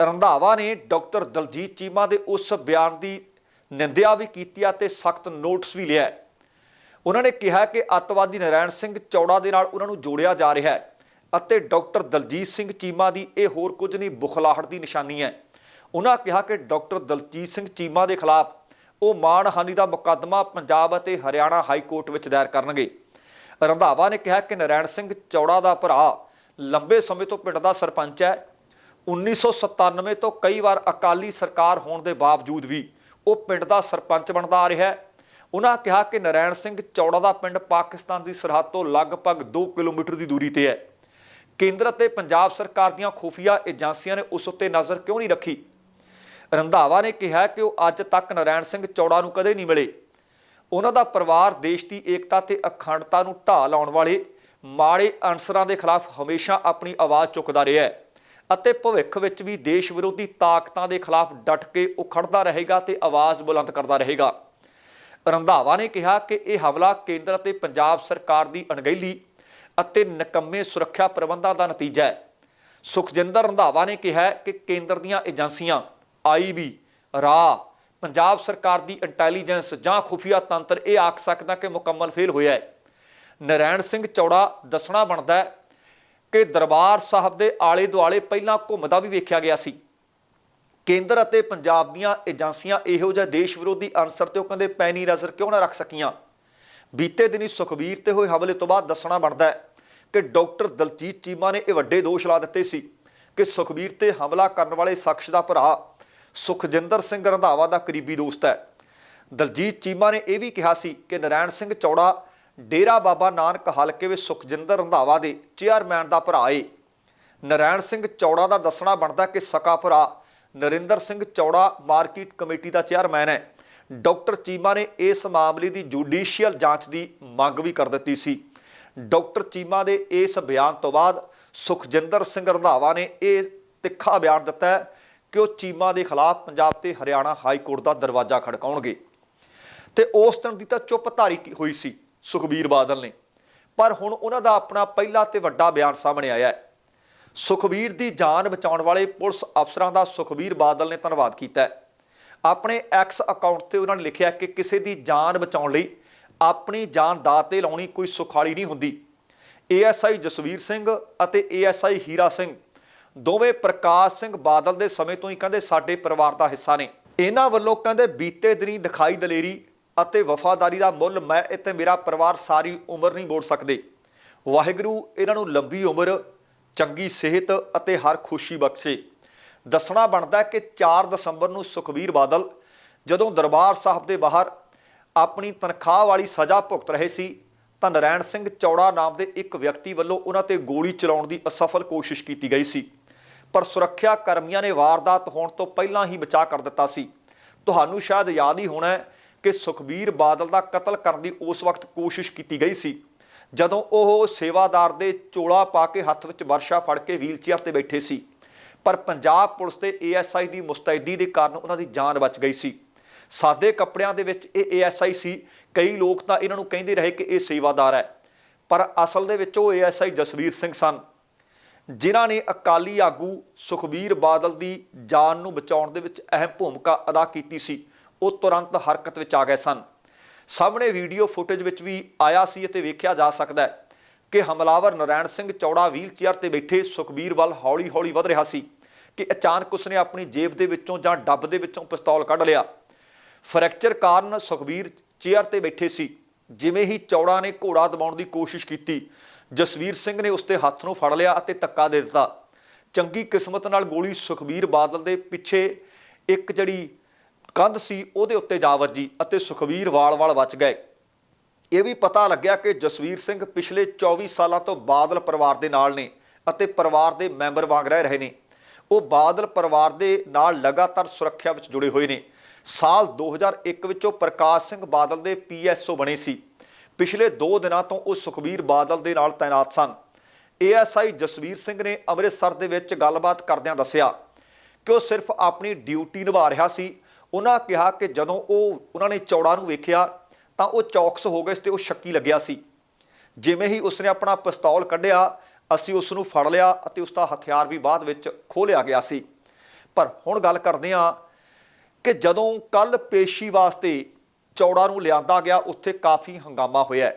ਰੰਧਾਵਾ ਨੇ ਡਾਕਟਰ ਦਲਜੀਤ ਚੀਮਾ ਦੇ ਉਸ ਬਿਆਨ ਦੀ ਨਿੰਦਿਆ ਵੀ ਕੀਤੀ ਹੈ ਤੇ ਸਖਤ ਨੋਟਿਸ ਵੀ ਲਿਆ ਹੈ। ਉਹਨਾਂ ਨੇ ਕਿਹਾ ਕਿ ਅੱਤਵਾਦੀ ਨਰਾਇਣ ਸਿੰਘ ਚੌੜਾ ਦੇ ਨਾਲ ਉਹਨਾਂ ਨੂੰ ਜੋੜਿਆ ਜਾ ਰਿਹਾ ਹੈ ਅਤੇ ਡਾਕਟਰ ਦਲਜੀਤ ਸਿੰਘ ਚੀਮਾ ਦੀ ਇਹ ਹੋਰ ਕੁਝ ਨਹੀਂ, ਬੁਖਲਾਹਟ ਦੀ ਨਿਸ਼ਾਨੀ ਹੈ। ਉਹਨਾਂ ਕਿਹਾ ਕਿ ਡਾਕਟਰ ਦਲਜੀਤ ਸਿੰਘ ਚੀਮਾ ਦੇ ਖਿਲਾਫ ਉਹ ਮਾਣਹਾਨੀ ਦਾ ਮੁਕੱਦਮਾ ਪੰਜਾਬ ਅਤੇ ਹਰਿਆਣਾ ਹਾਈ ਕੋਰਟ ਵਿੱਚ ਦਾਇਰ ਕਰਨਗੇ। ਰੰਧਾਵਾ ਨੇ ਕਿਹਾ ਕਿ ਨਰਾਇਣ ਸਿੰਘ ਚੌੜਾ ਦਾ ਭਰਾ ਲੰਬੇ ਸਮੇਂ ਤੋਂ ਪਿੰਡ ਦਾ ਸਰਪੰਚ ਹੈ। 1997 ਤੋਂ ਕਈ ਵਾਰ ਅਕਾਲੀ ਸਰਕਾਰ ਹੋਣ ਦੇ ਬਾਵਜੂਦ ਵੀ ਉਹ ਪਿੰਡ ਦਾ ਸਰਪੰਚ ਬਣਦਾ ਆ ਰਿਹਾ ਹੈ। ਉਹਨਾਂ ਕਿਹਾ ਕਿ ਨਰਾਇਣ ਸਿੰਘ ਚੌੜਾ ਦਾ ਪਿੰਡ ਪਾਕਿਸਤਾਨ ਦੀ ਸਰਹੱਦ ਤੋਂ ਲਗਭਗ 2 ਕਿਲੋਮੀਟਰ ਦੀ ਦੂਰੀ ਤੇ ਹੈ। ਕੇਂਦਰ ਅਤੇ ਪੰਜਾਬ ਸਰਕਾਰ ਦੀਆਂ ਖੁਫੀਆ ਏਜੰਸੀਆਂ ਨੇ ਉਸ ਉੱਤੇ ਨਜ਼ਰ ਕਿਉਂ ਨਹੀਂ ਰੱਖੀ? ਰੰਧਾਵਾ ਨੇ ਕਿਹਾ ਕਿ ਉਹ ਅੱਜ ਤੱਕ ਨਰਾਇਣ ਸਿੰਘ ਚੌੜਾ ਨੂੰ ਕਦੇ ਨਹੀਂ ਮਿਲੇ। ਉਹਨਾਂ ਦਾ ਪਰਿਵਾਰ ਦੇਸ਼ ਦੀ ਏਕਤਾ ਤੇ ਅਖੰਡਤਾ ਨੂੰ ਢਾਹ ਲਾਉਣ ਵਾਲੇ ਮਾੜੇ ਅਨਸਰਾਂ ਦੇ ਖਿਲਾਫ ਹਮੇਸ਼ਾ ਆਪਣੀ ਆਵਾਜ਼ ਚੁੱਕਦਾ ਰਿਹਾ ਹੈ ਅਤੇ ਭਵਿੱਖ ਵਿੱਚ ਵੀ ਦੇਸ਼ ਵਿਰੋਧੀ ਤਾਕਤਾਂ ਦੇ ਖਿਲਾਫ ਡਟ ਕੇ ਉਹ ਖੜਦਾ ਰਹੇਗਾ ਤੇ ਆਵਾਜ਼ ਬੁਲੰਦ ਕਰਦਾ ਰਹੇਗਾ। ਰੰਧਾਵਾ ਨੇ ਕਿਹਾ ਕਿ ਇਹ ਹਮਲਾ ਕੇਂਦਰ ਅਤੇ ਪੰਜਾਬ ਸਰਕਾਰ ਦੀ ਅਣਗਹਿਲੀ ਅਤੇ ਨਕੰਮੇ ਸੁਰੱਖਿਆ ਪ੍ਰਬੰਧਾਂ ਦਾ ਨਤੀਜਾ ਹੈ। ਸੁਖਜਿੰਦਰ ਰੰਧਾਵਾ ਨੇ ਕਿਹਾ ਕਿ ਕੇਂਦਰ ਦੀਆਂ ਏਜੰਸੀਆਂ ਆਈਬੀ ਰਾ ਪੰਜਾਬ ਸਰਕਾਰ ਦੀ ਇੰਟੈਲੀਜੈਂਸ ਜਾਂ ਖੁਫੀਆ ਤੰਤਰ ਇਹ ਆਖ ਸਕਦਾ ਕਿ ਮੁਕੰਮਲ ਫੇਲ ਹੋਇਆ ਹੈ। ਨਰੈਣ ਸਿੰਘ ਚੌੜਾ ਦੱਸਣਾ ਬਣਦਾ ਹੈ ਕਿ ਦਰਬਾਰ ਸਾਹਿਬ ਦੇ ਆਲੇ ਦੁਆਲੇ ਪਹਿਲਾਂ ਘੁੰਮਦਾ ਵੀ ਵੇਖਿਆ ਗਿਆ ਸੀ। ਕੇਂਦਰ ਅਤੇ ਪੰਜਾਬ ਦੀਆਂ ਏਜੰਸੀਆਂ ਇਹੋ ਜਿਹਾ ਦੇਸ਼ ਵਿਰੋਧੀ ਅਨਸਰ ਤੇ ਉਹ ਕਹਿੰਦੇ ਪੈਣੀ ਨਜ਼ਰ ਕਿਉਂ ਨਾ ਰੱਖ ਸਕੀਆਂ? ਬੀਤੇ ਦਿਨੀ ਸੁਖਬੀਰ ਤੇ ਹੋਏ ਹਮਲੇ ਤੋਂ ਬਾਅਦ ਦੱਸਣਾ ਬਣਦਾ ਹੈ ਕਿ ਡਾਕਟਰ ਦਲਜੀਤ ਚੀਮਾ ਨੇ ਇਹ ਵੱਡੇ ਦੋਸ਼ ਲਾ ਦਿੱਤੇ ਸੀ ਕਿ ਸੁਖਬੀਰ ਤੇ ਹਮਲਾ ਕਰਨ ਵਾਲੇ ਸ਼ਖਸ ਦਾ ਭਰਾ ਸੁਖਜਿੰਦਰ ਸਿੰਘ ਰੰਧਾਵਾ ਦਾ ਕਰੀਬੀ ਦੋਸਤ ਹੈ। ਦਲਜੀਤ ਚੀਮਾ ਨੇ ਇਹ ਵੀ ਕਿਹਾ ਸੀ ਕਿ ਨਰਾਇਣ ਸਿੰਘ ਚੌੜਾ ਡੇਰਾ ਬਾਬਾ ਨਾਨਕ ਹਲਕੇ ਵਿੱਚ ਸੁਖਜਿੰਦਰ ਰੰਧਾਵਾ ਦੇ ਚੇਅਰਮੈਨ ਦਾ ਭਰਾ ਏ। ਨਰਾਇਣ ਸਿੰਘ ਚੌੜਾ ਦਾ ਦੱਸਣਾ ਬਣਦਾ ਕਿ ਸਕਾ ਭਰਾ ਨਰਿੰਦਰ ਸਿੰਘ ਚੌੜਾ ਮਾਰਕੀਟ ਕਮੇਟੀ ਦਾ ਚੇਅਰਮੈਨ ਹੈ। ਡਾਕਟਰ ਚੀਮਾ ਨੇ ਇਸ ਮਾਮਲੇ ਦੀ ਜੁਡੀਸ਼ੀਅਲ ਜਾਂਚ ਦੀ ਮੰਗ ਵੀ ਕਰ ਦਿੱਤੀ ਸੀ। ਡਾਕਟਰ ਚੀਮਾ ਦੇ ਇਸ ਬਿਆਨ ਤੋਂ ਬਾਅਦ ਸੁਖਜਿੰਦਰ ਸਿੰਘ ਰੰਧਾਵਾ ਨੇ ਇਹ ਤਿੱਖਾ ਬਿਆਨ ਦਿੱਤਾ ਕਿ ਉਹ ਚੀਮਾ ਦੇ ਖਿਲਾਫ ਪੰਜਾਬ ਤੇ ਹਰਿਆਣਾ ਹਾਈ ਕੋਰਟ ਦਾ ਦਰਵਾਜ਼ਾ ਖੜਕਾਉਣਗੇ? ਤੇ ਉਸ ਦਿਨ ਦੀ ਤਾਂ ਚੁੱਪ ਧਾਰੀ ਕੀ ਹੋਈ ਸੀ? ਸੁਖਬੀਰ ਬਾਦਲ ਨੇ। ਪਰ ਹੁਣ ਉਹਨਾਂ ਦਾ ਆਪਣਾ ਪਹਿਲਾ ਤੇ ਵੱਡਾ ਬਿਆਨ ਸਾਹਮਣੇ ਆਇਆ ਹੈ। ਸੁਖਬੀਰ ਦੀ ਜਾਨ ਬਚਾਉਣ ਵਾਲੇ ਪੁਲਿਸ ਅਫਸਰਾਂ ਦਾ ਸੁਖਬੀਰ ਬਾਦਲ ਨੇ ਧੰਨਵਾਦ ਕੀਤਾ ਹੈ। ਆਪਣੇ ਐਕਸ ਅਕਾਊਂਟ ਤੇ ਉਹਨਾਂ ਨੇ ਲਿਖਿਆ ਕਿ ਕਿਸੇ ਦੀ ਜਾਨ ਬਚਾਉਣ ਲਈ ਆਪਣੀ ਜਾਨ ਦਾਅ ਤੇ ਲਾਉਣੀ ਕੋਈ ਸੁਖਾਲੀ ਨਹੀਂ ਹੁੰਦੀ। ਏਐਸਆਈ ਜਸਵੀਰ ਸਿੰਘ ਅਤੇ ਏਐਸਆਈ ਹੀਰਾ ਸਿੰਘ ਦੋਵੇਂ ਪ੍ਰਕਾਸ਼ ਸਿੰਘ ਬਾਦਲ ਦੇ ਸਮੇਂ ਤੋਂ ਹੀ ਕਹਿੰਦੇ ਸਾਡੇ ਪਰਿਵਾਰ ਦਾ ਹਿੱਸਾ ਨੇ। ਇਹਨਾਂ ਵੱਲੋਂ ਕਹਿੰਦੇ ਬੀਤੇ ਦਿਨੀ ਦਿਖਾਈ ਦਲੇਰੀ ਅਤੇ ਵਫਾਦਾਰੀ ਦਾ ਮੁੱਲ ਮੈਂ ਅਤੇ ਮੇਰਾ ਪਰਿਵਾਰ ਸਾਰੀ ਉਮਰ ਨਹੀਂ ਮੋੜ ਸਕਦੇ। ਵਾਹਿਗੁਰੂ ਇਹਨਾਂ ਨੂੰ ਲੰਬੀ ਉਮਰ, ਚੰਗੀ ਸਿਹਤ ਅਤੇ ਹਰ ਖੁਸ਼ੀ ਬਖਸ਼ੇ। ਦੱਸਣਾ ਬਣਦਾ ਕਿ 4 ਦਸੰਬਰ ਨੂੰ ਸੁਖਬੀਰ ਬਾਦਲ ਜਦੋਂ ਦਰਬਾਰ ਸਾਹਿਬ ਦੇ ਬਾਹਰ ਆਪਣੀ ਤਨਖਾਹ ਵਾਲੀ ਸਜ਼ਾ ਭੁਗਤ ਰਹੇ ਸੀ ਤਾਂ ਨਰੈਣ ਸਿੰਘ ਚੌੜਾ ਨਾਮ ਦੇ ਇੱਕ ਵਿਅਕਤੀ ਵੱਲੋਂ ਉਹਨਾਂ ਤੇ ਗੋਲੀ ਚਲਾਉਣ ਦੀ ਅਸਫਲ ਕੋਸ਼ਿਸ਼ ਕੀਤੀ ਗਈ ਸੀ। ਪਰ ਸੁਰੱਖਿਆ ਕਰਮੀਆਂ ਨੇ ਵਾਰਦਾਤ ਹੋਣ ਤੋਂ ਪਹਿਲਾਂ ਹੀ ਬਚਾਅ ਕਰ ਦਿੱਤਾ ਸੀ। ਤੁਹਾਨੂੰ ਸ਼ਾਇਦ ਯਾਦ ਹੀ ਹੋਣਾ ਕਿ ਸੁਖਬੀਰ ਬਾਦਲ ਦਾ ਕਤਲ ਕਰਨ ਦੀ ਉਸ ਵਕਤ ਕੋਸ਼ਿਸ਼ ਕੀਤੀ ਗਈ ਸੀ। ਜਦੋਂ ਉਹ ਸੇਵਾਦਾਰ ਦੇ ਚੋਲਾ ਪਾ ਕੇ ਹੱਥ ਵਿੱਚ ਵਰਸ਼ਾ ਫੜ ਕੇ ਵੀਲਚੇਅਰ ਤੇ ਬੈਠੇ ਸੀ। ਪਰ ਪੰਜਾਬ ਪੁਲਿਸ ਤੇ ਏਐਸਆਈ ਦੀ ਮੁਸਤੈਦੀ ਦੇ ਕਾਰਨ ਉਹਨਾਂ ਦੀ ਜਾਨ ਬਚ ਗਈ ਸੀ। ਸਾਦੇ ਕੱਪੜਿਆਂ ਦੇ ਵਿੱਚ ਇਹ ਏਐਸਆਈ ਸੀ। ਕਈ ਲੋਕ ਤਾਂ ਇਹਨਾਂ ਨੂੰ ਕਹਿੰਦੇ ਰਹੇ ਕਿ ਇਹ ਸੇਵਾਦਾਰ ਹੈ। ਪਰ ਅਸਲ ਦੇ ਵਿੱਚ ਉਹ ਏਐਸਆਈ ਜਸਵੀਰ ਸਿੰਘ ਸਨ। ਜਿਨ੍ਹਾਂ ਨੇ ਅਕਾਲੀ ਆਗੂ ਸੁਖਬੀਰ ਬਾਦਲ ਦੀ ਜਾਨ ਨੂੰ ਬਚਾਉਣ ਦੇ ਵਿੱਚ ਅਹਿਮ ਭੂਮਿਕਾ ਅਦਾ ਕੀਤੀ ਸੀ, ਉਹ ਤੁਰੰਤ ਹਰਕਤ ਵਿੱਚ ਆ ਗਏ ਸਨ। ਸਾਹਮਣੇ ਵੀਡੀਓ ਫੁਟੇਜ ਵਿੱਚ ਵੀ ਆਇਆ ਸੀ ਅਤੇ ਵੇਖਿਆ ਜਾ ਸਕਦਾ ਹੈ ਕਿ ਹਮਲਾਵਰ ਨਰੈਣ ਸਿੰਘ ਚੌੜਾ ਵੀਲ ਚੇਅਰ ਤੇ ਬੈਠੇ ਸੁਖਬੀਰ ਵੱਲ ਹੌਲੀ-ਹੌਲੀ ਵਧ ਰਿਹਾ ਸੀ ਕਿ ਅਚਾਨਕ ਉਸਨੇ ਆਪਣੀ ਜੇਬ ਦੇ ਵਿੱਚੋਂ ਜਾਂ ਡੱਬ ਦੇ ਵਿੱਚੋਂ ਪਿਸਤੌਲ ਕੱਢ ਲਿਆ। ਫ੍ਰੈਕਚਰ ਕਾਰਨ ਸੁਖਬੀਰ ਚੇਅਰ ਤੇ ਬੈਠੇ ਸੀ, ਜਿਵੇਂ ਹੀ ਚੌੜਾ ਨੇ ਘੋੜਾ ਦਬਾਉਣ ਦੀ ਕੋਸ਼ਿਸ਼ ਕੀਤੀ ਜਸਵੀਰ ਸਿੰਘ ਨੇ ਉਸਦੇ ਹੱਥ ਨੂੰ ਫੜ ਲਿਆ ਅਤੇ ਧੱਕਾ ਦੇ ਦਿੱਤਾ। ਚੰਗੀ ਕਿਸਮਤ ਨਾਲ ਗੋਲੀ ਸੁਖਬੀਰ ਬਾਦਲ ਦੇ ਪਿੱਛੇ ਇੱਕ ਜਿਹੜੀ ਕੰਧ ਸੀ, ਉਹਦੇ ਉੱਤੇ ਜਾ ਵੱਜੀ ਅਤੇ ਸੁਖਬੀਰ ਵਾਲ-ਵਾਲ ਬਚ ਗਏ। ਇਹ ਵੀ ਪਤਾ ਲੱਗਿਆ ਕਿ ਜਸਵੀਰ ਸਿੰਘ ਪਿਛਲੇ 24 ਸਾਲਾਂ ਤੋਂ ਬਾਦਲ ਪਰਿਵਾਰ ਦੇ ਨਾਲ ਨੇ ਅਤੇ ਪਰਿਵਾਰ ਦੇ ਮੈਂਬਰ ਵਾਂਗ ਰਹਿ ਰਹੇ ਨੇ। ਉਹ ਬਾਦਲ ਪਰਿਵਾਰ ਦੇ ਨਾਲ ਲਗਾਤਾਰ ਸੁਰੱਖਿਆ ਵਿੱਚ ਜੁੜੇ ਹੋਏ ਨੇ। ਸਾਲ 2001 ਵਿੱਚ ਉਹ ਪ੍ਰਕਾਸ਼ ਸਿੰਘ ਬਾਦਲ ਦੇ ਪੀਐਸਓ ਬਣੇ ਸੀ। ਪਿਛਲੇ 2 ਦਿਨਾਂ ਤੋਂ ਉਹ ਸੁਖਬੀਰ ਬਾਦਲ ਦੇ ਨਾਲ ਤਾਇਨਾਤ ਸਨ। ਏਐਸਆਈ ਜਸਵੀਰ ਸਿੰਘ ਨੇ ਅੰਮ੍ਰਿਤਸਰ ਦੇ ਵਿੱਚ ਗੱਲਬਾਤ ਕਰਦਿਆਂ ਦੱਸਿਆ ਕਿ ਉਹ ਸਿਰਫ ਆਪਣੀ ਡਿਊਟੀ ਨਿਭਾ ਰਿਹਾ ਸੀ। ਉਹਨਾਂ ਕਿਹਾ ਕਿ ਜਦੋਂ ਉਹ ਉਹਨਾਂ ਨੇ ਚੌੜਾ ਨੂੰ ਵੇਖਿਆ ਤਾਂ ਉਹ ਚੌਕਸ ਹੋ ਗਏ ਤੇ ਉਹ ਸ਼ੱਕੀ ਲੱਗਿਆ ਸੀ। ਜਿਵੇਂ ਹੀ ਉਸਨੇ ਆਪਣਾ ਪਿਸਤੌਲ ਕੱਢਿਆ, ਅਸੀਂ ਉਸ ਨੂੰ ਫੜ ਲਿਆ ਅਤੇ ਉਸ ਦਾ ਹਥਿਆਰ ਵੀ ਬਾਅਦ ਵਿੱਚ ਖੋਹ ਲਿਆ ਗਿਆ ਸੀ। ਪਰ ਹੁਣ ਗੱਲ ਕਰਦੇ ਹਾਂ ਕਿ ਜਦੋਂ ਕੱਲ ਪੇਸ਼ੀ ਵਾਸਤੇ ਚੌੜਾ ਨੂੰ ਲਿਆਂਦਾ ਗਿਆ ਉੱਥੇ ਕਾਫੀ ਹੰਗਾਮਾ ਹੋਇਆ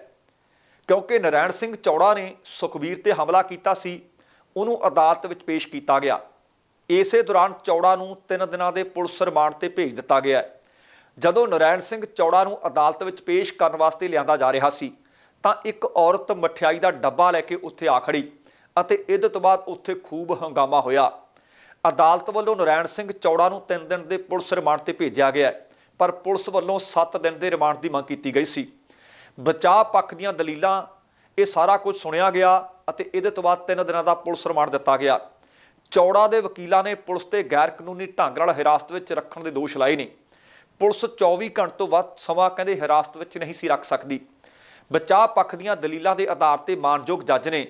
ਕਿਉਂਕਿ ਨਰੈਣ ਸਿੰਘ ਚੌੜਾ ਨੇ ਸੁਖਬੀਰ ਤੇ ਹਮਲਾ ਕੀਤਾ ਸੀ ਉਹਨੂੰ ਅਦਾਲਤ ਵਿੱਚ ਪੇਸ਼ ਕੀਤਾ ਗਿਆ। ਇਸੇ ਦੌਰਾਨ ਚੌੜਾ ਨੂੰ 3 ਦਿਨਾਂ ਦੇ ਪੁਲਿਸ ਰਿਮਾਂਡ ਤੇ ਭੇਜ ਦਿੱਤਾ ਗਿਆ ਜਦੋਂ ਨਰੈਣ ਸਿੰਘ ਚੌੜਾ ਨੂੰ ਅਦਾਲਤ ਵਿੱਚ ਪੇਸ਼ ਕਰਨ ਵਾਸਤੇ ਲਿਆਂਦਾ ਜਾ ਰਿਹਾ ਸੀ ਤਾਂ ਇੱਕ ਔਰਤ ਮਠਿਆਈ ਦਾ ਡੱਬਾ ਲੈ ਕੇ ਉੱਥੇ ਆ ਖੜੀ ਅਤੇ ਇਹਦੇ ਤੋਂ ਬਾਅਦ ਉੱਥੇ ਖੂਬ ਹੰਗਾਮਾ ਹੋਇਆ। ਅਦਾਲਤ ਵੱਲੋਂ ਨਰੈਣ ਸਿੰਘ ਚੌੜਾ ਨੂੰ 3 ਦਿਨ ਦੇ ਪੁਲਿਸ ਰਿਮਾਂਡ ਤੇ ਭੇਜਿਆ ਗਿਆ ਹੈ, ਪਰ ਪੁਲਿਸ ਵੱਲੋਂ 7 ਦਿਨ ਦੇ ਰਿਮਾਂਡ ਦੀ ਮੰਗ ਕੀਤੀ ਗਈ ਸੀ। ਬਚਾਅ ਪੱਖ ਦੀਆਂ ਦਲੀਲਾਂ, ਇਹ ਸਾਰਾ ਕੁਝ ਸੁਣਿਆ ਗਿਆ ਅਤੇ ਇਹਦੇ ਤੋਂ ਬਾਅਦ 3 ਦਿਨਾਂ ਦਾ ਪੁਲਿਸ ਰਿਮਾਂਡ ਦਿੱਤਾ ਗਿਆ। ਚੌੜਾ ਦੇ ਵਕੀਲਾਂ ਨੇ ਪੁਲਿਸ ਤੇ ਗੈਰ ਕਾਨੂੰਨੀ ਢੰਗ ਨਾਲ ਹਿਰਾਸਤ ਵਿੱਚ ਰੱਖਣ ਦੇ ਦੋਸ਼ ਲਾਏ ਨੇ। ਪੁਲਿਸ 24 ਘੰਟੇ ਤੋਂ ਵੱਧ ਸਮਾਂ ਕਹਿੰਦੇ ਹਿਰਾਸਤ ਵਿੱਚ ਨਹੀਂ ਸੀ ਰੱਖ ਸਕਦੀ। ਬਚਾਅ ਪੱਖ ਦੀਆਂ ਦਲੀਲਾਂ ਦੇ ਆਧਾਰ ਤੇ ਮਾਨਯੋਗ ਜੱਜ ਨੇ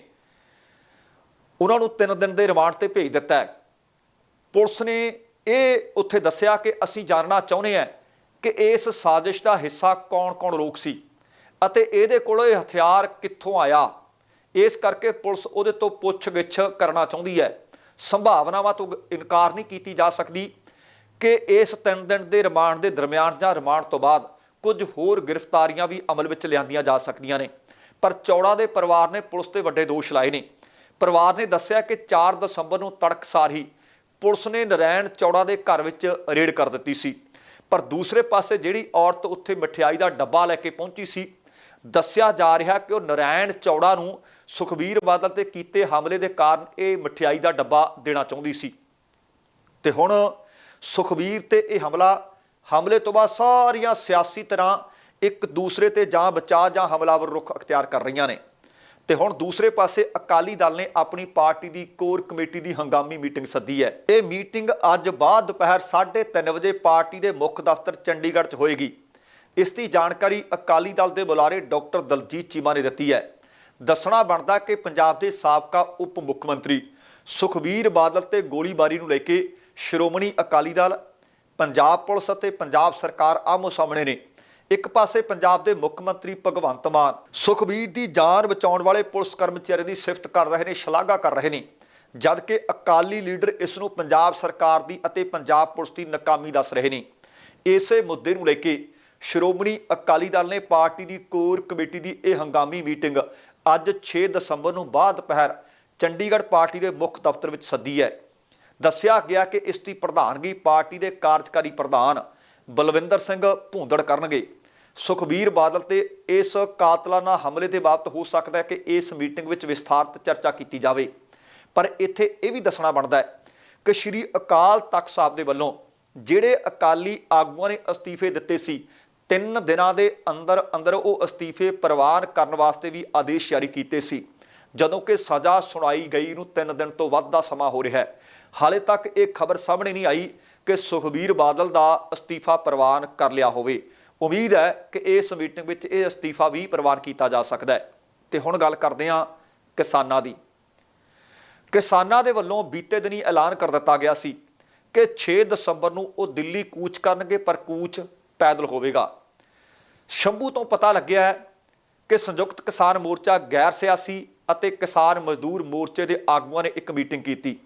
ਉਹਨਾਂ ਨੂੰ 3 ਦਿਨ ਦੇ ਰਿਮਾਂਡ ਤੇ ਭੇਜ ਦਿੱਤਾ ਹੈ। ਪੁਲਿਸ ਨੇ ਇਹ ਉੱਥੇ ਦੱਸਿਆ ਕਿ ਅਸੀਂ ਜਾਣਨਾ ਚਾਹੁੰਦੇ ਹਾਂ ਕਿ ਇਸ ਸਾਜ਼ਿਸ਼ ਦਾ ਹਿੱਸਾ ਕੌਣ-ਕੌਣ ਲੋਕ ਸੀ ਅਤੇ ਇਹਦੇ ਕੋਲ ਇਹ ਹਥਿਆਰ ਕਿੱਥੋਂ ਆਇਆ? ਇਸ ਕਰਕੇ ਪੁਲਿਸ ਉਹਦੇ ਤੋਂ ਪੁੱਛਗਿੱਛ ਕਰਨਾ ਚਾਹੁੰਦੀ ਹੈ। ਸੰਭਾਵਨਾਵਾਂ ਤੋਂ ਇਨਕਾਰ ਨਹੀਂ ਕੀਤੀ ਜਾ ਸਕਦੀ ਕਿ ਇਸ ਤਿੰਨ ਦਿਨ ਦੇ ਰਿਮਾਂਡ ਦੇ ਦਰਮਿਆਨ ਜਾਂ ਰਿਮਾਂਡ ਤੋਂ ਬਾਅਦ ਕੁਝ ਹੋਰ ਗ੍ਰਿਫਤਾਰੀਆਂ ਵੀ ਅਮਲ ਵਿੱਚ ਲਿਆਂਦੀਆਂ ਜਾ ਸਕਦੀਆਂ ਨੇ। ਪਰ ਚੌੜਾ ਦੇ ਪਰਿਵਾਰ ਨੇ ਪੁਲਿਸ ਤੇ ਵੱਡੇ ਦੋਸ਼ ਲਾਏ ਨੇ। ਪਰਿਵਾਰ ਨੇ ਦੱਸਿਆ ਕਿ 4 ਦਸੰਬਰ ਨੂੰ ਤੜਕਸਾਰ ਹੀ ਪੁਲਿਸ ਨੇ ਨਰੈਣ ਚੌੜਾ ਦੇ ਘਰ ਵਿੱਚ ਰੇਡ ਕਰ ਦਿੱਤੀ ਸੀ। ਪਰ ਦੂਸਰੇ ਪਾਸੇ ਜਿਹੜੀ ਔਰਤ ਉੱਥੇ ਮਠਿਆਈ ਦਾ ਡੱਬਾ ਲੈ ਕੇ ਪਹੁੰਚੀ ਸੀ, ਦੱਸਿਆ ਜਾ ਰਿਹਾ ਕਿ ਉਹ ਨਰਾਇਣ ਚੌੜਾ ਨੂੰ ਸੁਖਬੀਰ ਬਾਦਲ ਤੇ ਕੀਤੇ ਹਮਲੇ ਦੇ ਕਾਰਨ ਇਹ ਮਠਿਆਈ ਦਾ ਡੱਬਾ ਦੇਣਾ ਚਾਹੁੰਦੀ ਸੀ। ਤੇ ਹੁਣ ਸੁਖਬੀਰ ਤੇ ਇਹ ਹਮਲਾ, ਹਮਲੇ ਤੋਂ ਬਾਅਦ ਸਾਰੀਆਂ ਸਿਆਸੀ ਤਰ੍ਹਾਂ ਇੱਕ ਦੂਸਰੇ ਤੇ ਜਾਂ ਬਚਾਅ ਜਾਂ ਹਮਲਾਵਰ ਰੁਖ ਅਖਤਿਆਰ ਕਰ ਰਹੀਆਂ ਨੇ। ਤੇ ਹੁਣ ਦੂਸਰੇ ਪਾਸੇ ਅਕਾਲੀ ਦਲ ਨੇ ਆਪਣੀ ਪਾਰਟੀ ਦੀ ਕੋਰ ਕਮੇਟੀ ਦੀ ਹੰਗਾਮੀ ਮੀਟਿੰਗ ਸੱਦੀ ਹੈ। ਇਹ ਮੀਟਿੰਗ ਅੱਜ ਬਾਅਦ ਦੁਪਹਿਰ 3:30 ਵਜੇ ਪਾਰਟੀ ਦੇ ਮੁੱਖ ਦਫ਼ਤਰ ਚੰਡੀਗੜ੍ਹ 'ਚ ਹੋਏਗੀ। ਇਸ ਦੀ ਜਾਣਕਾਰੀ ਅਕਾਲੀ ਦਲ ਦੇ ਬੁਲਾਰੇ ਡਾਕਟਰ ਦਲਜੀਤ ਚੀਮਾ ਨੇ ਦਿੱਤੀ ਹੈ। ਦੱਸਣਾ ਬਣਦਾ ਕਿ ਪੰਜਾਬ ਦੇ ਸਾਬਕਾ ਉਪ ਮੁੱਖ ਮੰਤਰੀ ਸੁਖਬੀਰ ਬਾਦਲ ਤੇ ਗੋਲੀਬਾਰੀ ਨੂੰ ਲੈ ਕੇ ਸ਼੍ਰੋਮਣੀ ਅਕਾਲੀ ਦਲ, ਪੰਜਾਬ ਪੁਲਿਸ ਅਤੇ ਪੰਜਾਬ ਸਰਕਾਰ ਆਮੋ ਸਾਹਮਣੇ ਨੇ। ਇੱਕ ਪਾਸੇ ਪੰਜਾਬ ਦੇ ਮੁੱਖ ਮੰਤਰੀ ਭਗਵੰਤ ਮਾਨ ਸੁਖਬੀਰ ਦੀ ਜਾਨ ਬਚਾਉਣ ਵਾਲੇ ਪੁਲਿਸ ਕਰਮਚਾਰੀਆਂ ਦੀ ਸਿਫਤ ਕਰ ਰਹੇ ਨੇ, ਸ਼ਲਾਘਾ ਕਰ ਰਹੇ ਨੇ। ਜਦ ਕਿ ਅਕਾਲੀ ਲੀਡਰ ਇਸ ਨੂੰ ਪੰਜਾਬ ਸਰਕਾਰ ਦੀ ਅਤੇ ਪੰਜਾਬ ਪੁਲਿਸ ਦੀ ਨਾਕਾਮੀ ਦੱਸ ਰਹੇ ਨੇ। ਇਸੇ ਮੁੱਦੇ ਨੂੰ ਲੈ ਕੇ ਸ਼੍ਰੋਮਣੀ ਅਕਾਲੀ ਦਲ ਨੇ ਪਾਰਟੀ ਦੀ ਕੋਰ ਕਮੇਟੀ ਦੀ ਇਹ ਹੰਗਾਮੀ ਮੀਟਿੰਗ ਅੱਜ 6 ਦਸੰਬਰ ਨੂੰ ਬਾਅਦ ਦੁਪਹਿਰ ਚੰਡੀਗੜ੍ਹ ਪਾਰਟੀ ਦੇ ਮੁੱਖ ਦਫ਼ਤਰ ਵਿੱਚ ਸੱਦੀ ਹੈ। ਦੱਸਿਆ ਗਿਆ ਕਿ ਇਸ ਦੀ ਪ੍ਰਧਾਨਗੀ ਪਾਰਟੀ ਦੇ ਕਾਰਜਕਾਰੀ ਪ੍ਰਧਾਨ ਬਲਵਿੰਦਰ ਸਿੰਘ ਭੂੰਦੜ ਕਰਨਗੇ। ਸੁਖਬੀਰ ਬਾਦਲ ਤੇ ਇਸ ਕਾਤਲਾਨਾ ਹਮਲੇ ਦੇ ਬਾਬਤ ਹੋ ਸਕਦਾ ਹੈ ਕਿ ਇਸ ਮੀਟਿੰਗ ਵਿੱਚ ਵਿਸਥਾਰਤ ਚਰਚਾ ਕੀਤੀ ਜਾਵੇ। ਪਰ ਇੱਥੇ ਇਹ ਵੀ ਦੱਸਣਾ ਬਣਦਾ ਹੈ ਕਿ ਸ਼੍ਰੀ ਅਕਾਲ ਤਖਤ ਸਾਹਿਬ ਦੇ ਵੱਲੋਂ ਜਿਹੜੇ ਅਕਾਲੀ ਆਗੂਆਂ ਨੇ ਅਸਤੀਫੇ ਦਿੱਤੇ ਸੀ, ਤਿੰਨ ਦਿਨਾਂ ਦੇ ਅੰਦਰ ਅੰਦਰ ਉਹ ਅਸਤੀਫੇ ਪ੍ਰਵਾਨ ਕਰਨ ਵਾਸਤੇ ਵੀ ਆਦੇਸ਼ ਜਾਰੀ ਕੀਤੇ ਸੀ। ਜਦੋਂ ਕਿ ਸਜ਼ਾ ਸੁਣਾਈ ਗਈ ਨੂੰ 3 ਦਿਨ ਤੋਂ ਵੱਧ ਦਾ ਸਮਾਂ ਹੋ ਰਿਹਾ ਹੈ। ਹਾਲੇ ਤੱਕ ਇਹ ਖਬਰ ਸਾਹਮਣੇ ਨਹੀਂ ਆਈ ਕਿ ਸੁਖਬੀਰ ਬਾਦਲ ਦਾ ਅਸਤੀਫਾ ਪ੍ਰਵਾਨ ਕਰ ਲਿਆ ਹੋਵੇ। ਉਮੀਦ ਹੈ ਕਿ ਇਸ ਮੀਟਿੰਗ ਵਿੱਚ ਇਹ ਅਸਤੀਫਾ ਵੀ ਪ੍ਰਵਾਨ ਕੀਤਾ ਜਾ ਸਕਦਾ ਹੈ। ਤੇ ਹੁਣ ਗੱਲ ਕਰਦੇ ਹਾਂ ਕਿਸਾਨਾਂ ਦੀ। ਕਿਸਾਨਾਂ ਦੇ ਵੱਲੋਂ ਬੀਤੇ ਦਿਨੀ ਐਲਾਨ ਕਰ ਦਿੱਤਾ ਗਿਆ ਸੀ ਕਿ 6 ਦਸੰਬਰ ਨੂੰ ਉਹ ਦਿੱਲੀ ਕੂਚ ਕਰਨਗੇ, ਪਰ ਕੂਚ ਪੈਦਲ ਹੋਵੇਗਾ। ਸ਼ੰਭੂ ਤੋਂ ਪਤਾ ਲੱਗਿਆ ਹੈ ਕਿ ਸੰਯੁਕਤ ਕਿਸਾਨ ਮੋਰਚਾ ਗੈਰ ਸਿਆਸੀ ਅਤੇ ਕਿਸਾਨ ਮਜ਼ਦੂਰ ਮੋਰਚੇ ਦੇ ਆਗੂਆਂ ਨੇ ਇੱਕ ਮੀਟਿੰਗ ਕੀਤੀ।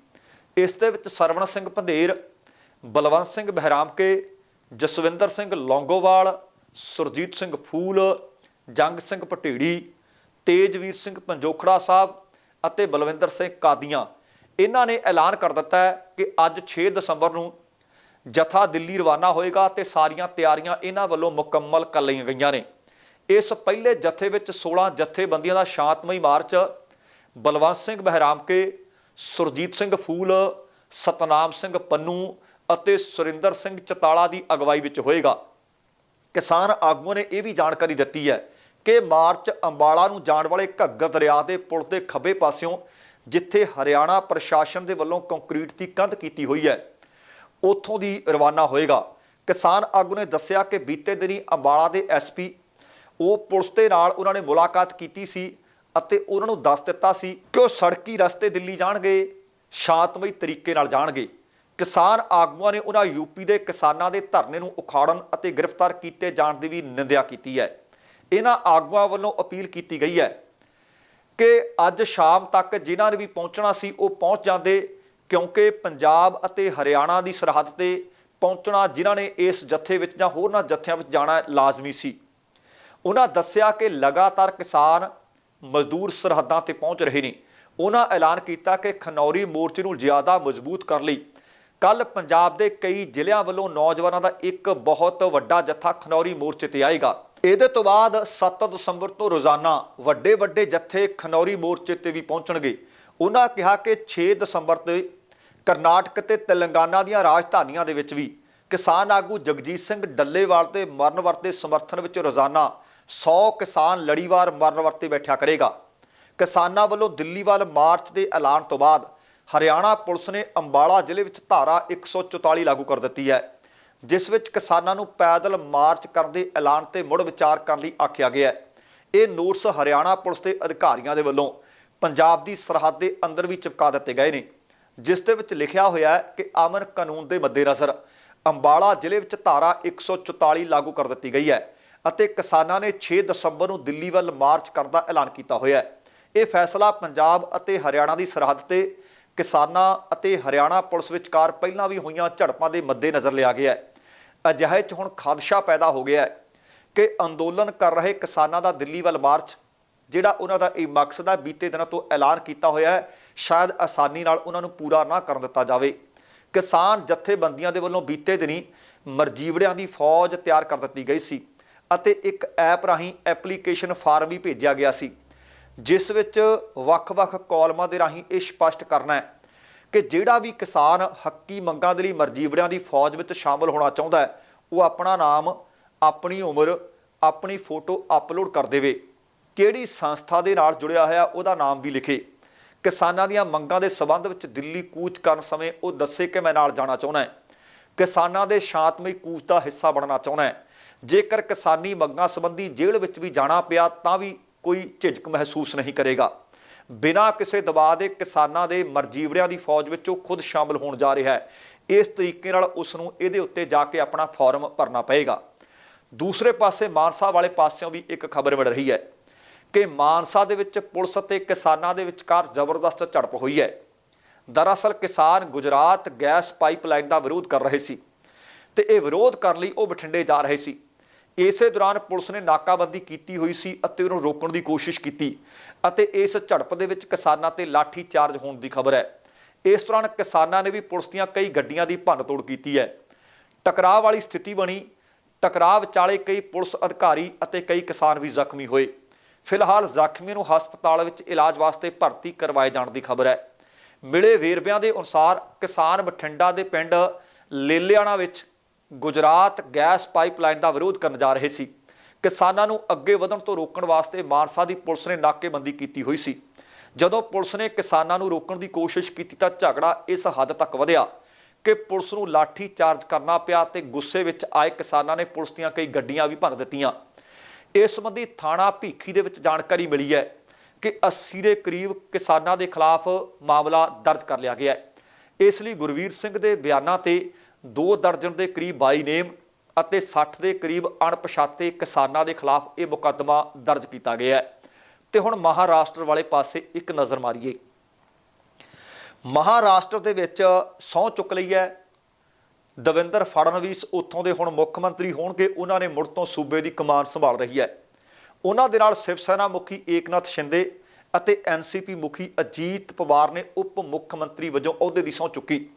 ਇਸ ਦੇ ਵਿੱਚ ਸਰਵਣ ਸਿੰਘ ਪੰਧੇਰ ਬਲਵੰਤ ਸਿੰਘ ਬਹਿਰਾਮਕੇ, ਜਸਵਿੰਦਰ ਸਿੰਘ ਲੌਂਗੋਵਾਲ, ਸੁਰਜੀਤ ਸਿੰਘ ਫੂਲ, ਜੰਗ ਸਿੰਘ ਪਟੇੜੀ, ਤੇਜਵੀਰ ਸਿੰਘ ਪੰਜੋਖੜਾ ਸਾਹਿਬ ਅਤੇ ਬਲਵਿੰਦਰ ਸਿੰਘ ਕਾਦੀਆਂ। ਇਹਨਾਂ ਨੇ ਐਲਾਨ ਕਰ ਦਿੱਤਾ ਹੈ ਕਿ ਅੱਜ 6 ਦਸੰਬਰ ਨੂੰ ਜਥਾ ਦਿੱਲੀ ਰਵਾਨਾ ਹੋਏਗਾ ਤੇ ਸਾਰੀਆਂ ਤਿਆਰੀਆਂ ਇਹਨਾਂ ਵੱਲੋਂ ਮੁਕੰਮਲ ਕਰ ਲਈਆਂ ਗਈਆਂ ਨੇ। ਇਸ ਪਹਿਲੇ ਜਥੇ ਵਿੱਚ 16 ਜਥੇਬੰਦੀਆਂ ਦਾ ਸ਼ਾਂਤਮਈ ਮਾਰਚ, ਬਲਵੰਤ ਸਿੰਘ ਬਹਿਰਾਮਕੇ, ਸੁਰਜੀਤ ਸਿੰਘ ਫੂਲ, ਸਤਨਾਮ ਸਿੰਘ ਪੰਨੂ ਅਤੇ ਸੁਰਿੰਦਰ ਸਿੰਘ ਚਤਾਲਾ ਦੀ ਅਗਵਾਈ ਵਿੱਚ ਹੋਏਗਾ। ਕਿਸਾਨ ਆਗੂਆਂ ਨੇ ਇਹ ਵੀ ਜਾਣਕਾਰੀ ਦਿੱਤੀ ਹੈ ਕਿ ਮਾਰਚ ਅੰਬਾਲਾ ਨੂੰ ਜਾਣ ਵਾਲੇ ਘੱਗਰ ਦਰਿਆ ਦੇ ਪੁਲ ਦੇ ਖੱਬੇ ਪਾਸਿਓਂ, ਜਿੱਥੇ ਹਰਿਆਣਾ ਪ੍ਰਸ਼ਾਸਨ ਦੇ ਵੱਲੋਂ ਕੰਕਰੀਟ ਦੀ ਕੰਧ ਕੀਤੀ ਹੋਈ ਹੈ, ਉੱਥੋਂ ਦੀ ਰਵਾਨਾ ਹੋਏਗਾ। ਕਿਸਾਨ ਆਗੂ ਨੇ ਦੱਸਿਆ ਕਿ ਬੀਤੇ ਦਿਨੀ ਅੰਬਾਲਾ ਦੇ ਐਸਪੀ ਉਹ ਪੁਲਿਸ ਦੇ ਨਾਲ ਉਹਨਾਂ ਨੇ ਮੁਲਾਕਾਤ ਕੀਤੀ ਸੀ ਅਤੇ ਉਹਨਾਂ ਨੂੰ ਦੱਸ ਦਿੱਤਾ ਸੀ ਕਿ ਉਹ ਸੜਕੀ ਰਸਤੇ ਦਿੱਲੀ ਜਾਣਗੇ, ਸ਼ਾਂਤਮਈ ਤਰੀਕੇ ਨਾਲ ਜਾਣਗੇ। ਕਿਸਾਨ ਆਗੂਆਂ ਨੇ ਉਹਨਾਂ ਯੂਪੀ ਦੇ ਕਿਸਾਨਾਂ ਦੇ ਧਰਨੇ ਨੂੰ ਉਖਾੜਨ ਅਤੇ ਗ੍ਰਿਫਤਾਰ ਕੀਤੇ ਜਾਣ ਦੀ ਵੀ ਨਿੰਦਿਆ ਕੀਤੀ ਹੈ। ਇਹਨਾਂ ਆਗੂਆਂ ਵੱਲੋਂ ਅਪੀਲ ਕੀਤੀ ਗਈ ਹੈ ਕਿ ਅੱਜ ਸ਼ਾਮ ਤੱਕ ਜਿਨ੍ਹਾਂ ਨੇ ਵੀ ਪਹੁੰਚਣਾ ਸੀ ਉਹ ਪਹੁੰਚ ਜਾਂਦੇ, ਕਿਉਂਕਿ ਪੰਜਾਬ ਅਤੇ ਹਰਿਆਣਾ ਦੀ ਸਰਹੱਦ ਤੇ ਪਹੁੰਚਣਾ ਜਿਨ੍ਹਾਂ ਨੇ ਇਸ ਜੱਥੇ ਵਿੱਚ ਜਾਂ ਹੋਰਨਾਂ ਜੱਥਿਆਂ ਵਿੱਚ ਜਾਣਾ ਲਾਜ਼ਮੀ ਸੀ। ਉਹਨਾਂ ਦੱਸਿਆ ਕਿ ਲਗਾਤਾਰ ਕਿਸਾਨ ਮਜ਼ਦੂਰ ਸਰਹੱਦਾਂ ਤੇ ਪਹੁੰਚ ਰਹੇ ਨੇ। ਉਹਨਾਂ ਐਲਾਨ ਕੀਤਾ ਕਿ ਖਨੌਰੀ ਮੋਰਚੇ ਨੂੰ ਜ਼ਿਆਦਾ ਮਜ਼ਬੂਤ ਕਰ ਲਈ ਕੱਲ ਪੰਜਾਬ ਦੇ ਕਈ ਜ਼ਿਲ੍ਹਿਆਂ ਵੱਲੋਂ ਨੌਜਵਾਨਾਂ ਦਾ ਇੱਕ ਬਹੁਤ ਵੱਡਾ ਜੱਥਾ ਖਨੌਰੀ ਮੋਰਚੇ ਤੇ ਆਏਗਾ। ਇਹਦੇ ਤੋਂ ਬਾਅਦ 7 ਦਸੰਬਰ ਤੋਂ ਰੋਜ਼ਾਨਾ ਵੱਡੇ ਵੱਡੇ ਜੱਥੇ ਖਨੌਰੀ ਮੋਰਚੇ ਤੇ ਵੀ ਪਹੁੰਚਣਗੇ। ਉਹਨਾਂ ਕਿਹਾ ਕਿ 6 ਦਸੰਬਰ ਤੇ ਕਰਨਾਟਕ ਤੇ ਤੇਲੰਗਾਨਾ ਦੀਆਂ ਰਾਜਧਾਨੀਆਂ ਦੇ ਵਿੱਚ ਵੀ ਕਿਸਾਨ ਆਗੂ ਜਗਜੀਤ ਸਿੰਘ ਡੱਲੇਵਾਲ ਤੇ ਮਰਨ ਵਰਤੇ ਸਮਰਥਨ ਵਿੱਚ ਰੋਜ਼ਾਨਾ 100 ਕਿਸਾਨ ਲੜੀਵਾਰ ਮਰਨ ਵਰਤੇ ਬੈਠਿਆ ਕਰੇਗਾ। ਕਿਸਾਨਾਂ ਵੱਲੋਂ ਦਿੱਲੀ ਵੱਲ ਮਾਰਚ ਦੇ ਐਲਾਨ ਤੋਂ ਬਾਅਦ ਹਰਿਆਣਾ ਪੁਲਿਸ ਨੇ ਅੰਬਾਲਾ ਜ਼ਿਲ੍ਹੇ ਵਿੱਚ ਧਾਰਾ 144 ਲਾਗੂ ਕਰ ਦਿੱਤੀ ਹੈ, ਜਿਸ ਵਿੱਚ ਕਿਸਾਨਾਂ ਨੂੰ ਪੈਦਲ ਮਾਰਚ ਕਰਨ ਦੇ ਐਲਾਨ ਤੇ ਮੁੜ ਵਿਚਾਰ ਕਰਨ ਲਈ ਆਖਿਆ ਗਿਆ ਹੈ। ਇਹ ਨੋਟਿਸ ਹਰਿਆਣਾ ਪੁਲਿਸ ਦੇ ਅਧਿਕਾਰੀਆਂ ਦੇ ਵੱਲੋਂ ਪੰਜਾਬ ਦੀ ਸਰਹੱਦ ਦੇ ਅੰਦਰ ਵੀ ਚਿਪਕਾ ਦਿੱਤੇ ਗਏ ਨੇ, ਜਿਸ ਦੇ ਵਿੱਚ ਲਿਖਿਆ ਹੋਇਆ ਹੈ ਕਿ ਅਮਨ ਕਾਨੂੰਨ ਦੇ ਮੱਦੇਨਜ਼ਰ ਅੰਬਾਲਾ ਜ਼ਿਲ੍ਹੇ ਵਿੱਚ ਧਾਰਾ 144 ਲਾਗੂ ਕਰ ਦਿੱਤੀ ਗਈ ਹੈ ਅਤੇ ਕਿਸਾਨਾਂ ਨੇ 6 ਦਸੰਬਰ ਨੂੰ ਦਿੱਲੀ ਵੱਲ ਮਾਰਚ ਕਰਨ ਦਾ ਐਲਾਨ ਕੀਤਾ ਹੋਇਆ ਹੈ। ਇਹ ਫੈਸਲਾ ਪੰਜਾਬ ਅਤੇ ਹਰਿਆਣਾ ਦੀ ਸਰਹੱਦ ਤੇ ਕਿਸਾਨਾਂ ਅਤੇ ਹਰਿਆਣਾ ਪੁਲਿਸ ਵਿਚਕਾਰ ਪਹਿਲਾਂ ਵੀ ਹੋਈਆਂ ਝੜਪਾਂ ਦੇ ਮੱਦੇਨਜ਼ਰ ਲਿਆ ਗਿਆ ਹੈ। ਅਜਿਹੇ 'ਚ ਹੁਣ ਖਦਸ਼ਾ ਪੈਦਾ ਹੋ ਗਿਆ ਹੈ ਕਿ ਅੰਦੋਲਨ ਕਰ ਰਹੇ ਕਿਸਾਨਾਂ ਦਾ ਦਿੱਲੀ ਵੱਲ ਮਾਰਚ, ਜਿਹੜਾ ਉਹਨਾਂ ਦਾ ਇਹ ਮਕਸਦ ਹੈ, ਬੀਤੇ ਦਿਨਾਂ ਤੋਂ ਐਲਾਨ ਕੀਤਾ ਹੋਇਆ ਹੈ, ਸ਼ਾਇਦ ਆਸਾਨੀ ਨਾਲ ਉਹਨਾਂ ਨੂੰ ਪੂਰਾ ਨਾ ਕਰਨ ਦਿੱਤਾ ਜਾਵੇ। ਕਿਸਾਨ ਜਥੇਬੰਦੀਆਂ ਦੇ ਵੱਲੋਂ ਬੀਤੇ ਦਿਨੀ ਮਰਜੀਵੜਿਆਂ ਦੀ ਫੌਜ ਤਿਆਰ ਕਰ ਦਿੱਤੀ ਗਈ ਸੀ ਅਤੇ ਇੱਕ ਐਪ ਰਾਹੀਂ ਐਪਲੀਕੇਸ਼ਨ ਫਾਰਮ ਵੀ ਭੇਜਿਆ ਗਿਆ ਸੀ। ਜਿਸ ਵਿੱਚ ਵੱਖ-ਵੱਖ ਕਾਲਮਾਂ ਦੇ ਰਾਹੀਂ ਇਹ ਸਪਸ਼ਟ ਕਰਨਾ ਹੈ ਕਿ ਜਿਹੜਾ ਵੀ ਕਿਸਾਨ ਹੱਕੀ ਮੰਗਾਂ ਦੇ ਲਈ ਮਰਜੀਵੜਿਆਂ ਦੀ ਫੌਜ ਵਿੱਚ ਸ਼ਾਮਲ ਹੋਣਾ ਚਾਹੁੰਦਾ ਹੈ, ਉਹ ਆਪਣਾ ਨਾਮ, ਆਪਣੀ ਉਮਰ, ਆਪਣੀ ਫੋਟੋ ਅਪਲੋਡ ਕਰ ਦੇਵੇ। ਕਿਹੜੀ ਸੰਸਥਾ ਦੇ ਨਾਲ ਜੁੜਿਆ ਹੋਇਆ ਉਹਦਾ ਨਾਮ ਵੀ ਲਿਖੇ। ਕਿਸਾਨਾਂ ਦੀਆਂ ਮੰਗਾਂ ਦੇ ਸਬੰਧ ਵਿੱਚ ਦਿੱਲੀ ਕੂਚ ਕਰਨ ਸਮੇਂ ਉਹ ਦੱਸੇ ਕਿ ਮੈਂ ਨਾਲ ਜਾਣਾ ਚਾਹੁੰਦਾ ਹਾਂ। ਕਿਸਾਨਾਂ ਦੇ ਸ਼ਾਂਤਮਈ ਕੂਚ ਦਾ ਹਿੱਸਾ ਬਣਨਾ ਚਾਹੁੰਦਾ ਹੈ। ਜੇਕਰ ਕਿਸਾਨੀ ਮੰਗਾਂ ਸੰਬੰਧੀ ਜੇਲ੍ਹ ਵਿੱਚ ਵੀ ਜਾਣਾ ਪਿਆ ਤਾਂ ਵੀ ਕੋਈ ਝਿਜਕ ਮਹਿਸੂਸ ਨਹੀਂ ਕਰੇਗਾ। ਬਿਨਾਂ ਕਿਸੇ ਦਬਾਅ ਦੇ ਕਿਸਾਨਾਂ ਦੇ ਮਰਜੀਵੜਿਆਂ ਦੀ ਫੌਜ ਵਿੱਚ ਉਹ ਖੁਦ ਸ਼ਾਮਲ ਹੋਣ ਜਾ ਰਿਹਾ ਹੈ। ਇਸ ਤਰੀਕੇ ਨਾਲ ਉਸ ਨੂੰ ਇਹਦੇ ਉੱਤੇ ਜਾ ਕੇ ਆਪਣਾ ਫਾਰਮ ਭਰਨਾ ਪਏਗਾ। ਦੂਸਰੇ ਪਾਸੇ ਮਾਨਸਾ ਵਾਲੇ ਪਾਸਿਓਂ ਵੀ ਇੱਕ ਖਬਰ ਮਿਲ ਰਹੀ ਹੈ ਕਿ ਮਾਨਸਾ ਦੇ ਵਿੱਚ ਪੁਲਿਸ ਅਤੇ ਕਿਸਾਨਾਂ ਦੇ ਵਿਚਕਾਰ ਜ਼ਬਰਦਸਤ ਝੜਪ ਹੋਈ ਹੈ। ਦਰਅਸਲ ਕਿਸਾਨ ਗੁਜਰਾਤ ਗੈਸ ਪਾਈਪਲਾਈਨ ਦਾ ਵਿਰੋਧ ਕਰ ਰਹੇ ਸੀ ਤੇ ਇਹ ਵਿਰੋਧ ਕਰਨ ਲਈ ਉਹ ਬਠਿੰਡੇ ਜਾ ਰਹੇ ਸੀ। ਇਸੇ ਦੌਰਾਨ ਪੁਲਿਸ ਨੇ ਨਾਕਾਬੰਦੀ ਕੀਤੀ ਹੋਈ ਸੀ ਅਤੇ ਉਹਨੂੰ ਰੋਕਣ ਦੀ ਕੋਸ਼ਿਸ਼ ਕੀਤੀ ਅਤੇ ਇਸ ਝੜਪ ਦੇ ਵਿੱਚ ਕਿਸਾਨਾਂ ਤੇ ਲਾਠੀ ਚਾਰਜ ਹੋਣ ਦੀ ਖਬਰ ਹੈ। ਇਸ ਦੌਰਾਨ ਕਿਸਾਨਾਂ ਨੇ ਵੀ ਪੁਲਿਸ ਦੀਆਂ ਕਈ ਗੱਡੀਆਂ ਦੀ ਭੰਨਤੋੜ ਕੀਤੀ ਹੈ। ਟਕਰਾਅ ਵਾਲੀ ਸਥਿਤੀ ਬਣੀ। ਟਕਰਾਅ ਵਿਚਾਲੇ ਕਈ ਪੁਲਿਸ ਅਧਿਕਾਰੀ ਅਤੇ ਕਈ ਕਿਸਾਨ ਵੀ ਜ਼ਖਮੀ ਹੋਏ। ਫਿਲਹਾਲ ਜ਼ਖਮੀ ਨੂੰ ਹਸਪਤਾਲ ਵਿੱਚ ਇਲਾਜ ਵਾਸਤੇ ਭਰਤੀ ਕਰਵਾਏ ਜਾਣ ਦੀ ਖਬਰ ਹੈ। ਮਿਲੇ ਵੇਰਵਿਆਂ ਦੇ ਅਨੁਸਾਰ ਕਿਸਾਨ ਬਠਿੰਡਾ ਦੇ ਪਿੰਡ ਲੇਲਿਆਣਾ ਵਿੱਚ ਗੁਜਰਾਤ ਗੈਸ ਪਾਈਪਲਾਈਨ ਦਾ ਵਿਰੋਧ ਕਰਨ ਜਾ ਰਹੇ ਸੀ। ਕਿਸਾਨਾਂ ਨੂੰ ਅੱਗੇ ਵਧਣ ਤੋਂ ਰੋਕਣ ਵਾਸਤੇ ਮਾਨਸਾ ਦੀ ਪੁਲਿਸ ਨੇ ਨਾਕੇਬੰਦੀ ਕੀਤੀ ਹੋਈ ਸੀ। ਜਦੋਂ ਪੁਲਿਸ ਨੇ ਕਿਸਾਨਾਂ ਨੂੰ ਰੋਕਣ ਦੀ ਕੋਸ਼ਿਸ਼ ਕੀਤੀ ਤਾਂ ਝਗੜਾ ਇਸ ਹੱਦ ਤੱਕ ਵਧਿਆ ਕਿ ਪੁਲਿਸ ਨੂੰ ਲਾਠੀ ਚਾਰਜ ਕਰਨਾ ਪਿਆ ਤੇ ਗੁੱਸੇ ਵਿੱਚ ਆਏ ਕਿਸਾਨਾਂ ਨੇ ਪੁਲਿਸ ਦੀਆਂ ਕਈ ਗੱਡੀਆਂ ਵੀ ਭੰਨ ਦਿੱਤੀਆਂ। ਇਸ ਸੰਬੰਧੀ ਥਾਣਾ ਭੀਖੀ ਦੇ ਵਿੱਚ ਜਾਣਕਾਰੀ ਮਿਲੀ ਹੈ ਕਿ 80 ਦੇ ਕਰੀਬ ਕਿਸਾਨਾਂ ਦੇ ਖਿਲਾਫ ਮਾਮਲਾ ਦਰਜ ਕਰ ਲਿਆ ਗਿਆ ਹੈ। ਇਸ ਲਈ ਗੁਰਵੀਰ ਸਿੰਘ ਦੇ ਬਿਆਨਾਂ ਤੇ ਦੋ ਦਰਜਨ ਦੇ ਕਰੀਬ ਬਾਈ ਨੇਮ ਅਤੇ 60 ਦੇ ਕਰੀਬ ਅਣਪਛਾਤੇ ਕਿਸਾਨਾਂ ਦੇ ਖਿਲਾਫ ਇਹ ਮੁਕੱਦਮਾ ਦਰਜ ਕੀਤਾ ਗਿਆ ਹੈ। ਤੇ ਹੁਣ ਮਹਾਰਾਸ਼ਟਰ ਵਾਲੇ ਪਾਸੇ ਇੱਕ ਨਜ਼ਰ ਮਾਰੀਏ। ਮਹਾਰਾਸ਼ਟਰ ਦੇ ਵਿੱਚ ਸਹੁੰ ਚੁੱਕ ਲਈ ਹੈ। ਦਵਿੰਦਰ ਫੜਨਵੀਸ ਉੱਥੋਂ ਦੇ ਹੁਣ ਮੁੱਖ ਮੰਤਰੀ ਹੋਣਗੇ। ਉਹਨਾਂ ਨੇ ਮੁੜ ਤੋਂ ਸੂਬੇ ਦੀ ਕਮਾਨ ਸੰਭਾਲ ਰਹੀ ਹੈ। ਉਹਨਾਂ ਦੇ ਨਾਲ ਸ਼ਿਵ ਸੈਨਾ ਮੁਖੀ ਏਕਨਾਥ ਸ਼ਿੰਦੇ ਅਤੇ ਐਨਸੀਪੀ ਮੁਖੀ ਅਜੀਤ ਪਵਾਰ ਨੇ ਉਪ ਮੁੱਖ ਮੰਤਰੀ ਵਜੋਂ ਅਹੁਦੇ ਦੀ ਸਹੁੰ ਚੁੱਕੀ।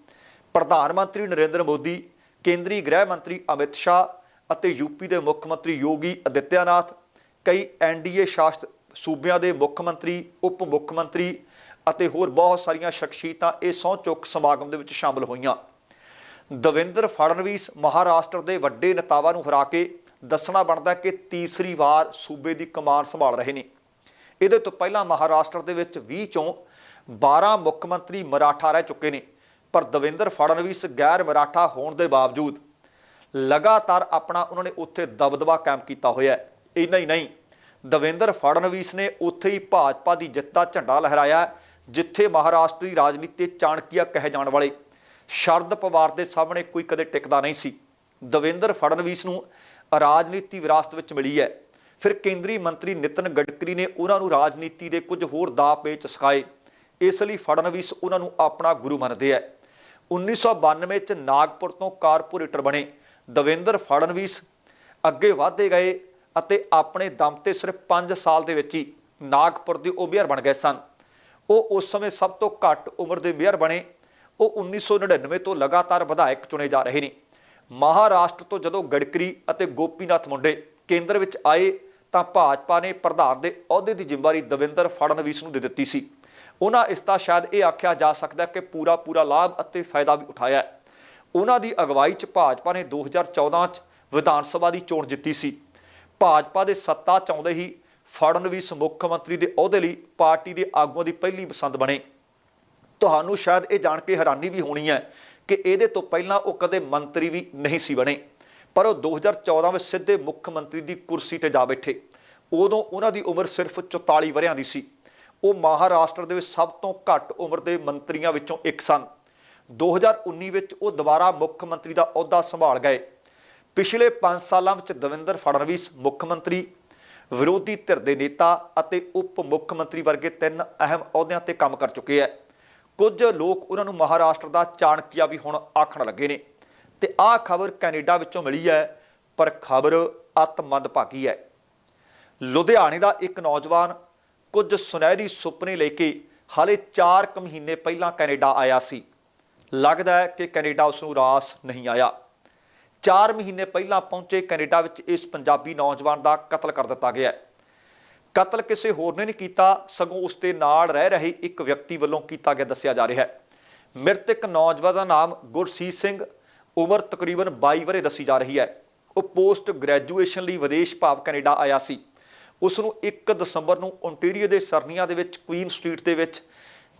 ਪ੍ਰਧਾਨ ਮੰਤਰੀ ਨਰਿੰਦਰ ਮੋਦੀ, ਕੇਂਦਰੀ ਗ੍ਰਹਿ ਮੰਤਰੀ ਅਮਿਤ ਸ਼ਾਹ ਅਤੇ ਯੂਪੀ ਦੇ ਮੁੱਖ ਮੰਤਰੀ ਯੋਗੀ ਅਦਿੱਤਿਆਨਾਥ ਕਈ ਐਨਡੀਏ ਸ਼ਾਸਤ ਸੂਬਿਆਂ ਦੇ ਮੁੱਖ ਮੰਤਰੀ, ਉਪ ਮੁੱਖ ਮੰਤਰੀ ਅਤੇ ਹੋਰ ਬਹੁਤ ਸਾਰੀਆਂ ਸ਼ਖਸੀਅਤਾਂ ਇਹ ਸਹੁੰ ਚੁੱਕ ਸਮਾਗਮ ਦੇ ਵਿੱਚ ਸ਼ਾਮਲ ਹੋਈਆਂ। ਦਵਿੰਦਰ ਫੜਨਵੀਸ ਮਹਾਰਾਸ਼ਟਰ ਦੇ ਵੱਡੇ ਨੇਤਾਵਾਂ ਨੂੰ ਹਰਾ ਕੇ ਦੱਸਣਾ ਬਣਦਾ ਕਿ ਤੀਸਰੀ ਵਾਰ ਸੂਬੇ ਦੀ ਕਮਾਨ ਸੰਭਾਲ ਰਹੇ ਨੇ। ਇਹਦੇ ਤੋਂ ਪਹਿਲਾਂ ਮਹਾਰਾਸ਼ਟਰ ਦੇ ਵਿੱਚ 20 ਚੋਂ 12 ਮੁੱਖ ਮੰਤਰੀ ਮਰਾਠਾ ਰਹਿ ਚੁੱਕੇ ਨੇ। ਪਰ ਦਵਿੰਦਰ ਫੜਨਵੀਸ ਗੈਰ ਮਰਾਠਾ ਹੋਣ ਦੇ ਬਾਵਜੂਦ ਲਗਾਤਾਰ ਆਪਣਾ ਉਹਨਾਂ ਨੇ ਉੱਥੇ ਦਬਦਬਾ ਕਾਇਮ ਕੀਤਾ ਹੋਇਆ ਹੈ। ਇੰਨਾ ਹੀ ਨਹੀਂ, ਦਵਿੰਦਰ ਫੜਨਵੀਸ ਨੇ ਉੱਥੇ ਹੀ ਭਾਜਪਾ ਦੀ ਜਿੱਤ ਦਾ ਝੰਡਾ ਲਹਿਰਾਇਆ ਜਿੱਥੇ ਮਹਾਰਾਸ਼ਟਰ ਦੀ ਰਾਜਨੀਤੀ ਚਾਣਕੀਆ ਕਹੇ ਜਾਣ ਵਾਲੇ ਸ਼ਰਦ ਪਵਾਰ ਦੇ ਸਾਹਮਣੇ ਕੋਈ ਕਦੇ ਟਿਕਦਾ ਨਹੀਂ ਸੀ। ਦਵਿੰਦਰ ਫੜਨਵੀਸ ਨੂੰ ਰਾਜਨੀਤੀ ਵਿਰਾਸਤ ਵਿੱਚ ਮਿਲੀ ਹੈ। ਫਿਰ ਕੇਂਦਰੀ ਮੰਤਰੀ ਨਿਤਨ ਗਡਕਰੀ ਨੇ ਉਹਨਾਂ ਨੂੰ ਰਾਜਨੀਤੀ ਦੇ ਕੁਝ ਹੋਰ ਦਾਅ ਪੇਚ ਸਿਖਾਏ। ਇਸ ਲਈ ਫੜਨਵੀਸ ਉਹਨਾਂ ਨੂੰ ਆਪਣਾ ਗੁਰੂ ਮੰਨਦੇ ਹੈ। 1992 ਚ ਨਾਗਪੁਰ ਤੋਂ ਕਾਰਪੋਰੇਟਰ ਬਣੇ। ਦਵਿੰਦਰ ਫੜਨਵੀਸ ਅੱਗੇ ਵਧਦੇ ਗਏ ਅਤੇ ਆਪਣੇ ਦਮ ਤੇ ਸਿਰਫ 5 ਸਾਲ ਦੇ ਵਿੱਚ ਹੀ ਨਾਗਪੁਰ ਦੇ ਉਹ ਮੇਅਰ ਬਣ ਗਏ ਸਨ। ਉਹ ਉਸ ਸਮੇਂ ਸਭ ਤੋਂ ਘੱਟ ਉਮਰ ਦੇ ਮੇਅਰ ਬਣੇ। ਉਹ 1999 ਤੋਂ ਲਗਾਤਾਰ ਵਿਧਾਇਕ ਚੁਣੇ ਜਾ ਰਹੇ ਨੇ। ਮਹਾਰਾਸ਼ਟਰ ਤੋਂ ਜਦੋਂ ਗਡਕਰੀ ਅਤੇ ਗੋਪੀਨਾਥ ਮੁੰਡੇ ਕੇਂਦਰ ਵਿੱਚ ਆਏ ਤਾਂ ਭਾਜਪਾ ਨੇ ਪ੍ਰਧਾਨ ਦੇ ਅਹੁਦੇ ਦੀ ਜ਼ਿੰਮੇਵਾਰੀ ਦਵਿੰਦਰ ਫੜਨਵੀਸ ਨੂੰ ਦੇ ਦਿੱਤੀ ਸੀ। ਉਹਨਾਂ ਇਸ ਦਾ ਸ਼ਾਇਦ ਇਹ ਆਖਿਆ ਜਾ ਸਕਦਾ ਕਿ ਪੂਰਾ ਪੂਰਾ ਲਾਭ ਅਤੇ ਫਾਇਦਾ ਵੀ ਉਠਾਇਆ ਉਹਨਾਂ ਦੀ ਅਗਵਾਈ 'ਚ ਭਾਜਪਾ ਨੇ 2014 'ਚ ਵਿਧਾਨ ਸਭਾ ਦੀ ਚੋਣ ਜਿੱਤੀ ਸੀ। ਭਾਜਪਾ ਦੇ ਸੱਤਾ 'ਚ ਆਉਂਦੇ ਹੀ ਫੜਨਵੀਸ ਮੁੱਖ ਮੰਤਰੀ ਦੇ ਅਹੁਦੇ ਲਈ ਪਾਰਟੀ ਦੇ ਆਗੂਆਂ ਦੀ ਪਹਿਲੀ ਪਸੰਦ ਬਣੇ। ਤੁਹਾਨੂੰ ਸ਼ਾਇਦ ਇਹ ਜਾਣ ਕੇ ਹੈਰਾਨੀ ਵੀ ਹੋਣੀ ਹੈ ਕਿ ਇਹਦੇ ਤੋਂ ਪਹਿਲਾਂ ਉਹ ਕਦੇ ਮੰਤਰੀ ਵੀ ਨਹੀਂ ਸੀ ਬਣੇ। ਪਰ ਉਹ 2014 ਵਿੱਚ ਸਿੱਧੇ ਮੁੱਖ ਮੰਤਰੀ ਦੀ ਕੁਰਸੀ ਤੇ ਜਾ ਬੈਠੇ। ਉਦੋਂ ਉਹਨਾਂ ਦੀ ਉਮਰ ਸਿਰਫ 44 ਵਰਿਆਂ ਦੀ ਸੀ। ਉਹ ਮਹਾਰਾਸ਼ਟਰ ਦੇ ਵਿੱਚ ਸਭ ਤੋਂ ਘੱਟ ਉਮਰ ਦੇ ਮੰਤਰੀਆਂ ਵਿੱਚੋਂ ਇੱਕ ਸਨ। 2019 ਵਿੱਚ ਉਹ ਦੁਬਾਰਾ ਮੁੱਖ ਮੰਤਰੀ ਦਾ ਅਹੁਦਾ ਸੰਭਾਲ ਗਏ। ਪਿਛਲੇ 5 ਸਾਲਾਂ ਵਿੱਚ ਦਵਿੰਦਰ ਫੜਨਵੀਸ ਮੁੱਖ ਮੰਤਰੀ, ਵਿਰੋਧੀ ਧਿਰ ਦੇ ਨੇਤਾ ਅਤੇ ਉਪ ਮੁੱਖ ਮੰਤਰੀ ਵਰਗੇ ਤਿੰਨ ਅਹਿਮ ਅਹੁਦਿਆਂ ਤੇ ਕੰਮ ਕਰ ਚੁੱਕੇ ਹੈ ਕੁਝ ਲੋਕ ਉਹਨਾਂ ਨੂੰ ਮਹਾਰਾਸ਼ਟਰ ਦਾ ਚਾਣਕੀਆ ਵੀ ਹੁਣ ਆਖਣ ਲੱਗੇ ਨੇ। ਤੇ ਆਹ ਖਬਰ ਕੈਨੇਡਾ ਵਿੱਚੋਂ ਮਿਲੀ ਹੈ ਪਰ ਖਬਰ ਅਤ ਮੰਦਭਾਗੀ ਹੈ ਲੁਧਿਆਣੇ ਦਾ ਇੱਕ ਨੌਜਵਾਨ ਕੁਝ ਸੁਨਹਿਰੀ ਸੁਪਨੇ ਲੈ ਕੇ ਹਾਲੇ 4 ਕੁ ਮਹੀਨੇ ਪਹਿਲਾਂ ਕੈਨੇਡਾ ਆਇਆ ਸੀ। ਲੱਗਦਾ ਹੈ ਕਿ ਕੈਨੇਡਾ ਉਸ ਨੂੰ ਰਾਸ ਨਹੀਂ ਆਇਆ। 4 ਮਹੀਨੇ ਪਹਿਲਾਂ ਪਹੁੰਚੇ ਕੈਨੇਡਾ ਵਿੱਚ ਇਸ ਪੰਜਾਬੀ ਨੌਜਵਾਨ ਦਾ ਕਤਲ ਕਰ ਦਿੱਤਾ ਗਿਆ ਕਤਲ ਕਿਸੇ ਹੋਰ ਨੇ ਨਹੀਂ ਕੀਤਾ, ਸਗੋਂ ਉਸ ਦੇ ਨਾਲ ਰਹਿ ਰਹੇ ਇੱਕ ਵਿਅਕਤੀ ਵੱਲੋਂ ਕੀਤਾ ਗਿਆ ਦੱਸਿਆ ਜਾ ਰਿਹਾ ਹੈ। ਮ੍ਰਿਤਕ ਨੌਜਵਾਨ ਦਾ ਨਾਮ ਗੁਰਸੀਤ ਸਿੰਘ, ਉਮਰ ਤਕਰੀਬਨ 22 ਵਰੇ ਦੱਸੀ ਜਾ ਰਹੀ ਹੈ। ਉਹ ਪੋਸਟ ਗ੍ਰੈਜੂਏਸ਼ਨ ਲਈ ਵਿਦੇਸ਼ ਭਾਵ ਕੈਨੇਡਾ ਆਇਆ ਸੀ। ਉਸ ਨੂੰ 1 ਦਸੰਬਰ ਨੂੰ ਓਨਟਾਰੀਓ ਦੇ ਸਰਨੀਆ ਦੇ ਵਿੱਚ, ਕੁਈਨ ਸਟਰੀਟ ਦੇ ਵਿੱਚ,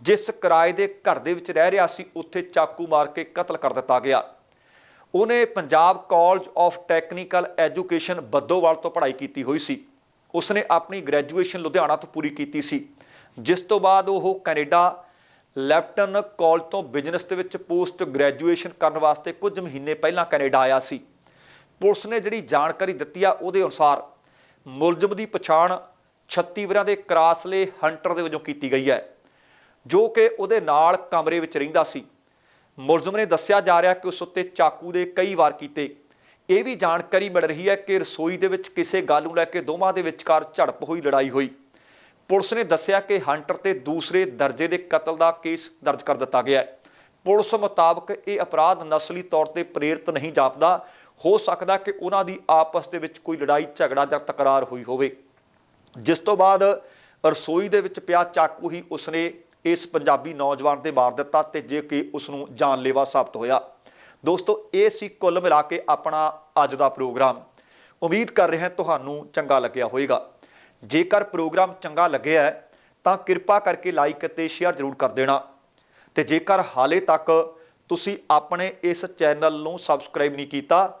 ਜਿਸ ਕਿਰਾਏ ਦੇ ਘਰ ਦੇ ਵਿੱਚ ਰਹਿ ਰਿਹਾ ਸੀ, ਉੱਥੇ ਚਾਕੂ ਮਾਰ ਕੇ ਕਤਲ ਕਰ ਦਿੱਤਾ ਗਿਆ। ਉਹਨੇ Punjab College of Technical Education Baddowal ਤੋਂ ਪੜ੍ਹਾਈ ਕੀਤੀ ਹੋਈ ਸੀ। ਉਸਨੇ ਆਪਣੀ ਗ੍ਰੈਜੂਏਸ਼ਨ ਲੁਧਿਆਣਾ ਤੋਂ ਪੂਰੀ ਕੀਤੀ ਸੀ। ਜਿਸ ਤੋਂ ਬਾਅਦ ਉਹ ਕੈਨੇਡਾ ਲੈਫਟਨ ਕਾਲਜ ਤੋਂ ਬਿਜ਼ਨਸ ਦੇ ਵਿੱਚ ਪੋਸਟ ਗ੍ਰੈਜੂਏਸ਼ਨ ਕਰਨ ਵਾਸਤੇ ਕੁਝ ਮਹੀਨੇ ਪਹਿਲਾਂ ਕੈਨੇਡਾ ਆਇਆ ਸੀ। ਪੁਲਿਸ ਨੇ ਜਿਹੜੀ ਜਾਣਕਾਰੀ ਦਿੱਤੀ ਆ, ਉਹਦੇ ਅਨੁਸਾਰ ਮੁਲਜ਼ਮ ਦੀ ਪਛਾਣ 36 ਵਰਿਆਂ ਦੇ ਕਰਾਸਲੇ ਹੰਟਰ ਦੇ ਵਜੋਂ ਕੀਤੀ ਗਈ ਹੈ, ਜੋ ਕਿ ਉਹਦੇ ਨਾਲ ਕਮਰੇ ਵਿੱਚ ਰਹਿੰਦਾ ਸੀ। ਮੁਲਜ਼ਮ ਨੇ ਦੱਸਿਆ ਜਾ ਰਿਹਾ ਕਿ ਉਸ ਉੱਤੇ ਚਾਕੂ ਦੇ ਕਈ ਵਾਰ ਕੀਤੇ। ਇਹ ਵੀ ਜਾਣਕਾਰੀ ਮਿਲ ਰਹੀ ਹੈ ਕਿ ਰਸੋਈ ਦੇ ਵਿੱਚ ਕਿਸੇ ਗੱਲ ਨੂੰ ਲੈ ਕੇ ਦੋਵਾਂ ਦੇ ਵਿਚਕਾਰ ਝੜਪ ਹੋਈ, ਲੜਾਈ ਹੋਈ। ਪੁਲਿਸ ਨੇ ਦੱਸਿਆ ਕਿ ਹੰਟਰ ਤੇ ਦੂਸਰੇ ਦਰਜੇ ਦੇ ਕਤਲ ਦਾ ਕੇਸ ਦਰਜ ਕਰ ਦਿੱਤਾ ਗਿਆ ਹੈ। ਪੁਲਿਸ ਮੁਤਾਬਕ ਇਹ ਅਪਰਾਧ ਨਸਲੀ ਤੌਰ ਤੇ ਪ੍ਰੇਰਿਤ ਨਹੀਂ ਜਾਪਦਾ ਹੋ ਸਕਦਾ ਕਿ ਉਹਨਾਂ ਦੀ ਆਪਸ ਦੇ ਵਿੱਚ ਕੋਈ ਲੜਾਈ, ਝਗੜਾ ਜਾਂ ਤਕਰਾਰ ਹੋਈ ਹੋਵੇ। ਜਿਸ ਤੋਂ ਬਾਅਦ ਰਸੋਈ ਦੇ ਵਿੱਚ ਪਿਆ ਚਾਕੂ ਹੀ ਉਸਨੇ ਇਸ ਪੰਜਾਬੀ ਨੌਜਵਾਨ ਤੇ ਮਾਰ ਦਿੱਤਾ ਤੇ ਜੇ ਕਿ ਉਸ ਨੂੰ ਜਾਨਲੇਵਾ ਸਾਬਤ ਹੋਇਆ। ਦੋਸਤੋ, ਇਹ ਸੀ ਕੁੱਲ ਮਿਲਾ ਕੇ ਆਪਣਾ ਅੱਜ ਦਾ ਪ੍ਰੋਗਰਾਮ। ਉਮੀਦ ਕਰ ਰਿਹਾ ਤੁਹਾਨੂੰ ਚੰਗਾ ਲੱਗਿਆ ਹੋਵੇਗਾ। ਜੇਕਰ ਪ੍ਰੋਗਰਾਮ ਚੰਗਾ ਲੱਗਿਆ ਹੈ, ਤਾਂ ਕਿਰਪਾ ਕਰਕੇ ਲਾਈਕ ਅਤੇ ਸ਼ੇਅਰ ਜ਼ਰੂਰ ਕਰ ਦੇਣਾ। ਤੇ ਜੇਕਰ ਹਾਲੇ ਤੱਕ ਤੁਸੀਂ ਆਪਣੇ ਇਸ ਚੈਨਲ ਨੂੰ ਸਬਸਕ੍ਰਾਈਬ ਨਹੀਂ ਕੀਤਾ